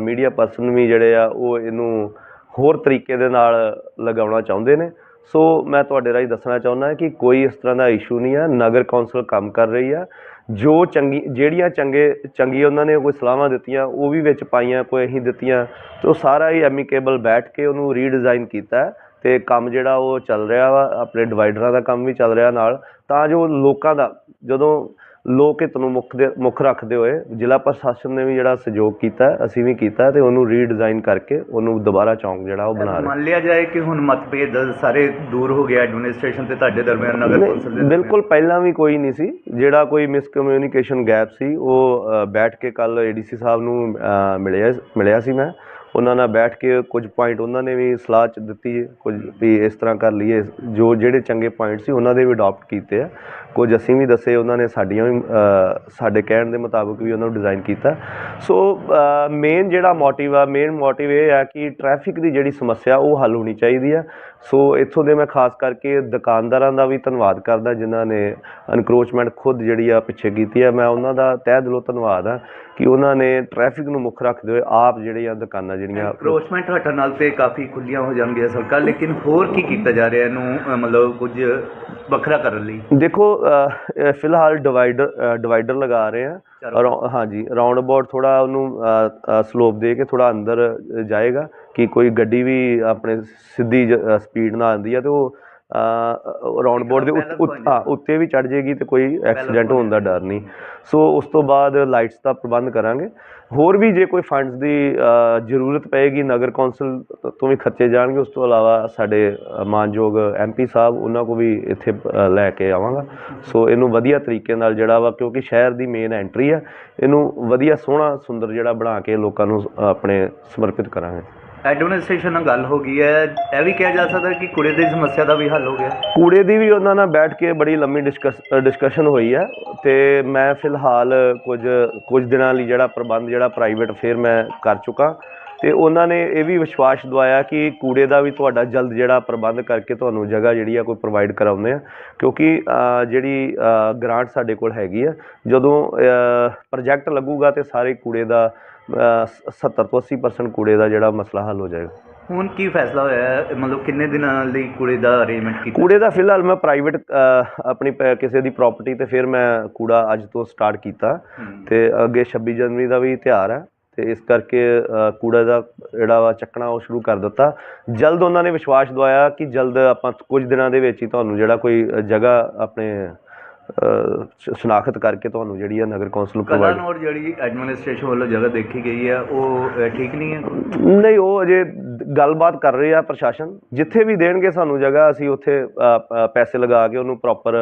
ਮੀਡੀਆ ਪਰਸਨ ਵੀ ਜਿਹੜੇ ਆ, ਉਹ ਇਹਨੂੰ ਹੋਰ ਤਰੀਕੇ ਦੇ ਨਾਲ ਲਗਾਉਣਾ ਚਾਹੁੰਦੇ ਨੇ। ਸੋ ਮੈਂ ਤੁਹਾਡੇ ਰਾਹੀਂ ਦੱਸਣਾ ਚਾਹੁੰਦਾ ਕਿ ਕੋਈ ਇਸ ਤਰ੍ਹਾਂ ਦਾ ਇਸ਼ੂ ਨਹੀਂ ਹੈ ਨਗਰ ਕੌਂਸਲ ਕੰਮ ਕਰ ਰਹੀ ਆ। ਜੋ ਚੰਗੀ, ਜਿਹੜੀਆਂ ਚੰਗੇ, ਚੰਗੀ ਉਹਨਾਂ ਨੇ ਕੋਈ ਸਲਾਹਾਂ ਦਿੱਤੀਆਂ, ਉਹ ਵੀ ਵਿੱਚ ਪਾਈਆਂ, ਕੋਈ ਅਸੀਂ ਦਿੱਤੀਆਂ, ਤੇ ਉਹ ਸਾਰਾ ਹੀ ਐਮੀਕੇਬਲ ਬੈਠ ਕੇ ਉਹਨੂੰ ਰੀਡਿਜ਼ਾਈਨ ਕੀਤਾ ਹੈ ਤੇ ਕੰਮ ਜਿਹੜਾ ਉਹ ਚੱਲ ਰਿਹਾ ਵਾ, ਆਪਣੇ ਡਿਵਾਈਡਰਾਂ ਦਾ ਕੰਮ ਵੀ ਚੱਲ ਰਿਹਾ ਨਾਲ। ਤਾਂ ਜੋ ਲੋਕਾਂ ਦਾ, ਜਦੋਂ ਲੋਕ ਹਿੱਤ ਨੂੰ ਮੁੱਖ ਦੇ ਮੁੱਖ ਰੱਖਦੇ ਹੋਏ ਜ਼ਿਲ੍ਹਾ ਪ੍ਰਸ਼ਾਸਨ ਨੇ ਵੀ ਜਿਹੜਾ ਸਹਿਯੋਗ ਕੀਤਾ ਅਸੀਂ ਵੀ ਕੀਤਾ ਤੇ ਉਹਨੂੰ ਰੀਡਿਜ਼ਾਈਨ ਕਰਕੇ ਉਹਨੂੰ ਦੁਬਾਰਾ ਚੌਂਕ ਜਿਹੜਾ ਉਹ ਬਣਾ ਰਹੇ ਮੰਨ ਲਿਆ ਜਾਏ ਕਿ ਹੁਣ ਮਤਭੇਦ ਸਾਰੇ ਦੂਰ ਹੋ ਗਿਆ ਐਡਮਿਨਿਸਟ੍ਰੇਸ਼ਨ ਤੇ ਤੁਹਾਡੇ ਦਰਮਿਆਨ ਨਗਰ ਕੌਂਸਲ ਦੇ। ਬਿਲਕੁਲ ਪਹਿਲਾਂ ਵੀ ਕੋਈ ਨਹੀਂ ਸੀ ਜਿਹੜਾ ਕੋਈ ਮਿਸਕਮਿਊਨੀਕੇਸ਼ਨ ਗੈਪ ਸੀ ਉਹ ਬੈਠ ਕੇ ਕੱਲ ਏਡੀਸੀ ਸਾਹਿਬ ਨੂੰ ਮਿਲਿਆ ਮਿਲਿਆ ਸੀ ਮੈਂ ਉਹਨਾਂ ਨਾਲ ਬੈਠ ਕੇ ਕੁਝ ਪੁਆਇੰਟ ਉਹਨਾਂ ਨੇ ਵੀ ਸਲਾਹ ਚ ਦਿੱਤੀ, ਕੁਝ ਵੀ ਇਸ ਤਰ੍ਹਾਂ ਕਰ ਲਈਏ। ਜੋ ਜਿਹੜੇ ਚੰਗੇ ਪੁਆਇੰਟ ਸੀ ਉਹਨਾਂ ਦੇ ਵੀ ਅਡਾਪਟ ਕੀਤੇ ਆ। ਕੁਝ ਅਸੀਂ ਵੀ ਦੱਸੇ, ਉਹਨਾਂ ਨੇ ਸਾਡੀਆਂ ਵੀ ਸਾਡੇ ਕਹਿਣ ਦੇ ਮੁਤਾਬਕ ਵੀ ਉਹਨਾਂ ਨੂੰ ਡਿਜ਼ਾਈਨ ਕੀਤਾ। ਸੋ ਮੇਨ ਜਿਹੜਾ ਮੋਟਿਵ ਆ ਮੇਨ ਮੋਟਿਵ ਇਹ ਆ ਕਿ ਟ੍ਰੈਫਿਕ ਦੀ ਜਿਹੜੀ ਸਮੱਸਿਆ, ਉਹ ਹੱਲ ਹੋਣੀ ਚਾਹੀਦੀ ਆ। ਸੋ ਇੱਥੋਂ ਦੇ ਮੈਂ ਖਾਸ ਕਰਕੇ ਦੁਕਾਨਦਾਰਾਂ ਦਾ ਵੀ ਧੰਨਵਾਦ ਕਰਦਾ, ਜਿਨ੍ਹਾਂ ਨੇ ਅਨਕਰੋਚਮੈਂਟ ਖੁਦ ਜਿਹੜੀ ਆ ਪਿੱਛੇ ਕੀਤੀ ਆ। ਮੈਂ ਉਹਨਾਂ ਦਾ ਤਹਿ ਦਿਲੋਂ ਧੰਨਵਾਦ ਆ ਕਿ ਉਹਨਾਂ ਨੇ ਟ੍ਰੈਫਿਕ ਨੂੰ ਮੁੱਖ ਰੱਖਦੇ ਹੋਏ ਆਪ ਜਿਹੜੀਆਂ ਦੁਕਾਨਾਂ ਜਿਹੜੀਆਂ ਕਰੋਚਮੈਂਟ ਹਟਣ ਨਾਲ ਤੇ ਕਾਫੀ ਖੁੱਲੀਆਂ ਹੋ ਜਾਣਗੀਆਂ ਸੜਕਾਂ ਲੇਕਿਨ ਹੋਰ ਕੀ ਕੀਤਾ ਜਾ ਰਿਹਾ ਇਹਨੂੰ ਮਤਲਬ ਕੁਝ ਵੱਖਰਾ ਕਰਨ ਲਈ? ਦੇਖੋ ਫਿਲਹਾਲ ਡਿਵਾਈਡਰ ਡਿਵਾਈਡਰ ਲਗਾ ਰਹੇ ਆ। ਹਾਂਜੀ ਰਾਉਂਡ ਅਬਾਊਟ ਥੋੜਾ ਉਹਨੂੰ ਸਲੋਪ ਦੇ ਕੇ ਥੋੜਾ ਅੰਦਰ ਜਾਏਗਾ ਕਿ ਕੋਈ ਗੱਡੀ ਵੀ ਆਪਣੇ ਸਿੱਧੀ ਸਪੀਡ ਨਾਲ ਆਉਂਦੀ ਆ ਤੇ ਉਹ ਰਾਉਂਡ ਅਬਾਊਟ ਦੇ ਉੱਤ- ਵੀ ਚੜ ਜਾਏਗੀ ਤੇ ਕੋਈ ਐਕਸੀਡੈਂਟ ਹੋਣ ਦਾ ਡਰ ਨਹੀਂ। ਸੋ ਉਸ ਤੋਂ ਬਾਅਦ ਲਾਈਟਸ ਦਾ ਪ੍ਰਬੰਧ ਕਰਾਂਗੇ। ਹੋਰ ਵੀ ਜੇ ਕੋਈ ਫੰਡਸ ਦੀ ਜ਼ਰੂਰਤ ਪਏਗੀ ਨਗਰ ਕੌਂਸਲ ਤੋਂ ਵੀ ਖਰਚੇ ਜਾਣਗੇ ਉਸ ਤੋਂ ਇਲਾਵਾ ਸਾਡੇ ਮਾਨਯੋਗ ਐਮਪੀ ਸਾਹਿਬ ਉਹਨਾਂ ਕੋ ਵੀ ਇੱਥੇ ਲੈ ਕੇ ਆਵਾਂਗਾ। ਸੋ ਇਹਨੂੰ ਵਧੀਆ ਤਰੀਕੇ ਨਾਲ ਜਿਹੜਾ ਵਾ ਕਿਉਂਕਿ ਸ਼ਹਿਰ ਦੀ ਮੇਨ ਐਂਟਰੀ ਆ ਇਹਨੂੰ ਵਧੀਆ ਸੋਹਣਾ ਸੁੰਦਰ ਜਿਹੜਾ ਬਣਾ ਕੇ ਲੋਕਾਂ ਨੂੰ ਆਪਣੇ ਸਮਰਪਿਤ ਕਰਾਂਗੇ। ਐਡਮਿਨਿਸਟ੍ਰੇਸ਼ਨ ਨਾਲ ਗੱਲ ਹੋ ਗਈ ਹੈ। ਇਹ ਵੀ ਕਿਹਾ ਜਾ ਸਕਦਾ ਕਿ ਕੂੜੇ ਦੀ ਸਮੱਸਿਆ ਦਾ ਵੀ ਹੱਲ ਹੋ ਗਿਆ। ਕੂੜੇ ਦੀ ਵੀ ਉਹਨਾਂ ਨਾਲ ਬੈਠ ਕੇ ਬੜੀ ਲੰਮੀ ਡਿਸਕਸ, ਡਿਸਕਸ਼ਨ ਹੋਈ ਹੈ ਤੇ ਮੈਂ ਫਿਲਹਾਲ ਕੁਝ ਕੁਝ ਦਿਨਾਂ ਲਈ ਜਿਹੜਾ ਪ੍ਰਬੰਧ, ਜਿਹੜਾ ਪ੍ਰਾਈਵੇਟ ਫੇਰ ਮੈਂ ਕਰ ਚੁੱਕਾ। ਤੇ ਉਹਨਾਂ ਨੇ ਇਹ ਵੀ ਵਿਸ਼ਵਾਸ ਦਵਾਇਆ ਕਿ ਕੂੜੇ ਦਾ ਵੀ ਤੁਹਾਡਾ ਜਲਦ ਜਿਹੜਾ ਪ੍ਰਬੰਧ ਕਰਕੇ ਤੁਹਾਨੂੰ ਜਗ੍ਹਾ ਜਿਹੜੀ ਆ ਕੋਈ ਪ੍ਰੋਵਾਈਡ ਕਰਾਉਂਦੇ ਆ। ਕਿਉਂਕਿ ਜਿਹੜੀ ਗ੍ਰਾਂਟ ਸਾਡੇ ਕੋਲ ਹੈਗੀ ਆ, ਜਦੋਂ ਪ੍ਰੋਜੈਕਟ ਲੱਗੂਗਾ ਤੇ ਸਾਰੇ ਕੂੜੇ ਦਾ 70 ਤੋਂ 80% ਕੂੜੇ ਦਾ ਜਿਹੜਾ ਮਸਲਾ ਹੱਲ ਹੋ ਜਾਏਗਾ। ਹੁਣ ਕੀ ਫੈਸਲਾ ਹੋਇਆ? ਹੈ ਮਤਲਬ ਕਿੰਨੇ ਦਿਨਾਂ ਲਈ ਕੂੜੇ ਦਾ ਅਰੇਂਜਮੈਂਟ ਕੀਤਾ? ਕੂੜੇ ਦਾ ਫਿਲਹਾਲ ਮੈਂ ਪ੍ਰਾਈਵੇਟ ਆਪਣੀ ਪ- ਕਿਸੇ ਦੀ ਪ੍ਰਾਪਰਟੀ ਤੇ ਫਿਰ ਮੈਂ ਕੂੜਾ ਅੱਜ ਤੋਂ ਸਟਾਰਟ ਕੀਤਾ। ਹੂੰ। ਤੇ ਅੱਗੇ 26 ਜਨਵਰੀ ਦਾ ਵੀ ਤਿਉਹਾਰ ਹੈ। ਤੇ ਇਸ ਕਰਕੇ ਅ, ਕੂੜਾ ਦਾ ਜਿਹੜਾ ਵਾ ਚੱਕਣਾ ਉਹ ਸ਼ੁਰੂ ਕਰ ਦਿੱਤਾ। ਜਲਦ ਉਹਨਾਂ ਨੇ ਵਿਸ਼ਵਾਸ ਦਵਾਇਆ ਕਿ ਜਲਦ ਆਪਾਂ ਕੁਝ ਦਿਨਾਂ ਦੇ ਵਿੱਚ ਹੀ ਤੁਹਾਨੂੰ ਜਿਹੜਾ ਕੋਈ ਅ, ਜਗ੍ਹਾ ਆਪਣੇ ਸ਼ਨਾਖਤ ਕਰਕੇ ਤੁਹਾਨੂੰ ਜਿਹੜੀ ਆ ਨਗਰ ਕੌਂਸਲ ਨੂੰ ਪ੍ਰੋਵਾਈਡ ਜਿਹੜੀ ਐਡਮਿਨਿਸਟ੍ਰੇਸ਼ਨ ਵੱਲੋਂ ਜਗ੍ਹਾ ਦੇਖੀ ਗਈ ਹੈ ਉਹ ਅ, ਠੀਕ ਨਹੀਂ ਹੈ? ਨਹੀਂ ਉਹ ਅਜੇ ਗੱਲਬਾਤ ਕਰ ਰਹੇ ਆ ਪ੍ਰਸ਼ਾਸਨ। ਜਿੱਥੇ ਵੀ ਦੇਣਗੇ ਸਾਨੂੰ ਜਗ੍ਹਾ ਅਸੀਂ ਉੱਥੇ ਅ, ਅ, ਪੈਸੇ ਲਗਾ ਕੇ ਉਹਨੂੰ ਪ੍ਰੋਪਰ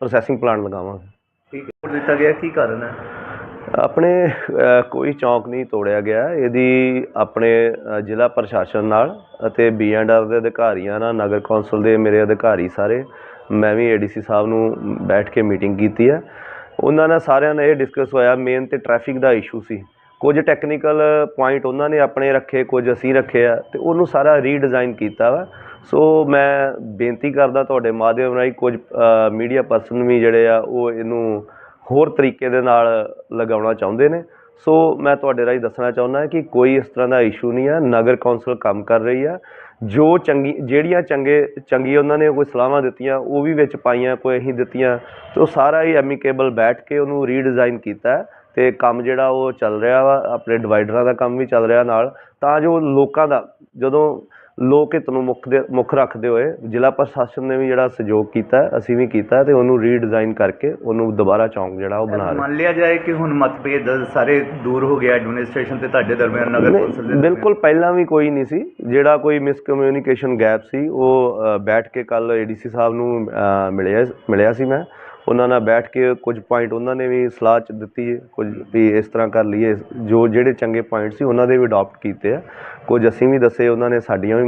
ਪ੍ਰੋਸੈਸਿੰਗ ਪਲਾਂਟ ਲਗਾਵਾਂਗੇ। ਠੀਕ ਹੈ ਦਿੱਤਾ ਗਿਆ ਕੀ ਕਾਰਨ ਹੈ? ਆਪਣੇ ਅ, ਕੋਈ ਚੌਂਕ ਨਹੀਂ ਤੋੜਿਆ ਗਿਆ। ਇਹਦੀ ਆਪਣੇ ਅ, ਜ਼ਿਲ੍ਹਾ ਪ੍ਰਸ਼ਾਸਨ ਨਾਲ ਅਤੇ ਬੀਐਨਆਰ ਦੇ ਅਧਿਕਾਰੀਆਂ ਨਾਲ ਨਗਰ ਕੌਂਸਲ ਦੇ ਮੇਰੇ ਅਧਿਕਾਰੀ ਸਾਰੇ ਮੈਂ ਵੀ ਏਡੀਸੀ ਸਾਹਿਬ ਨੂੰ ਬੈਠ ਕੇ ਮੀਟਿੰਗ ਕੀਤੀ ਹੈ। ਉਹਨਾਂ ਨਾਲ ਸਾਰਿਆਂ ਨਾਲ ਇਹ ਡਿਸਕਸ ਹੋਇਆ ਮੇਨ ਤੇ ਟ੍ਰੈਫਿਕ ਦਾ ਇਸ਼ੂ ਸੀ। ਕੁਝ ਟੈਕਨੀਕਲ ਪੁਆਇੰਟ ਉਹਨਾਂ ਨੇ ਆਪਣੇ ਰੱਖੇ, ਕੁਝ ਅਸੀਂ ਰੱਖੇ ਆ ਤੇ ਉਹਨੂੰ ਸਾਰਾ ਰੀਡਿਜ਼ਾਈਨ ਕੀਤਾ ਵਾ। ਸੋ ਮੈਂ ਬੇਨਤੀ ਕਰਦਾ ਤੁਹਾਡੇ ਮਾਧਿਅਮ ਰਾਹੀਂ ਕੁਝ ਮੀਡੀਆ ਪਰਸਨ ਵੀ ਜਿਹੜੇ ਆ, ਉਹ ਇਹਨੂੰ ਹੋਰ ਤਰੀਕੇ ਦੇ ਨਾਲ ਲਗਾਉਣਾ ਚਾਹੁੰਦੇ ਨੇ। ਸੋ ਮੈਂ ਤੁਹਾਡੇ ਰਾਹੀਂ ਦੱਸਣਾ ਚਾਹੁੰਦਾ ਕਿ ਕੋਈ ਇਸ ਤਰ੍ਹਾਂ ਦਾ ਇਸ਼ੂ ਨਹੀਂ ਆ। ਨਗਰ ਕੌਂਸਲ ਕੰਮ ਕਰ ਰਹੀ ਆ। ਜੋ ਚੰਗੀ, ਜਿਹੜੀਆਂ ਚੰਗੇ, ਚੰਗੀ ਉਹਨਾਂ ਨੇ ਕੋਈ ਸਲਾਹਾਂ ਦਿੱਤੀਆਂ, ਉਹ ਵੀ ਵਿੱਚ ਪਾਈਆਂ, ਕੋਈ ਅਸੀਂ ਦਿੱਤੀਆਂ, ਤੇ ਉਹ ਸਾਰਾ ਹੀ ਐਮੀਕੇਬਲ ਬੈਠ ਕੇ ਉਹਨੂੰ ਰੀਡਿਜ਼ਾਈਨ ਕੀਤਾ ਹੈ ਤੇ ਕੰਮ ਜਿਹੜਾ ਉਹ ਚੱਲ ਰਿਹਾ ਵਾ, ਆਪਣੇ ਡਿਵਾਈਡਰਾਂ ਦਾ ਕੰਮ ਵੀ ਚੱਲ ਰਿਹਾ ਨਾਲ, ਤਾਂ ਜੋ ਲੋਕਾਂ ਦਾ, ਜਦੋਂ ਲੋਕ ਹਿੱਤ ਨੂੰ ਮੁੱਖ ਦੇ ਮੁੱਖ ਰੱਖਦੇ ਹੋਏ ਜ਼ਿਲ੍ਹਾ ਪ੍ਰਸ਼ਾਸਨ ਨੇ ਵੀ ਜਿਹੜਾ ਸਹਿਯੋਗ ਕੀਤਾ ਅਸੀਂ ਵੀ ਕੀਤਾ ਤੇ ਉਹਨੂੰ ਰੀਡਿਜ਼ਾਈਨ ਕਰਕੇ ਉਹਨੂੰ ਦੁਬਾਰਾ ਚੌਂਕ ਜਿਹੜਾ ਉਹ ਬਣਾ ਰਹੇ ਮੰਨ ਲਿਆ ਜਾਏ ਕਿ ਹੁਣ ਮਤਭੇਦ ਸਾਰੇ ਦੂਰ ਹੋ ਗਏ ਐਡਮਿਨਿਸਟ੍ਰੇਸ਼ਨ ਤੇ ਤੁਹਾਡੇ ਦਰਮਿਆਨ ਨਗਰ ਕੌਂਸਲ ਦੇ। ਬਿਲਕੁਲ ਪਹਿਲਾਂ ਵੀ ਕੋਈ ਨਹੀਂ ਸੀ। ਜਿਹੜਾ ਕੋਈ ਮਿਸਕਮਿਊਨੀਕੇਸ਼ਨ ਗੈਪ ਸੀ ਉਹ ਬੈਠ ਕੇ ਕੱਲ ਏਡੀਸੀ ਸਾਹਿਬ ਨੂੰ ਮਿਲਿਆ ਮਿਲਿਆ ਸੀ ਮੈਂ। ਉਹਨਾਂ ਨਾਲ ਬੈਠ ਕੇ ਕੁਝ ਪੁਆਇੰਟ ਉਹਨਾਂ ਨੇ ਵੀ ਸਲਾਹ ਚ ਦਿੱਤੀ ਕੁਝ ਵੀ ਇਸ ਤਰ੍ਹਾਂ ਕਰ ਲਈਏ, ਜੋ ਜਿਹੜੇ ਚੰਗੇ ਪੁਆਇੰਟ ਸੀ ਉਹਨਾਂ ਦੇ ਵੀ ਅਡੋਪਟ ਕੀਤੇ ਆ। ਕੁਝ ਅਸੀਂ ਵੀ ਦੱਸੇ, ਉਹਨਾਂ ਨੇ ਸਾਡੀਆਂ ਵੀ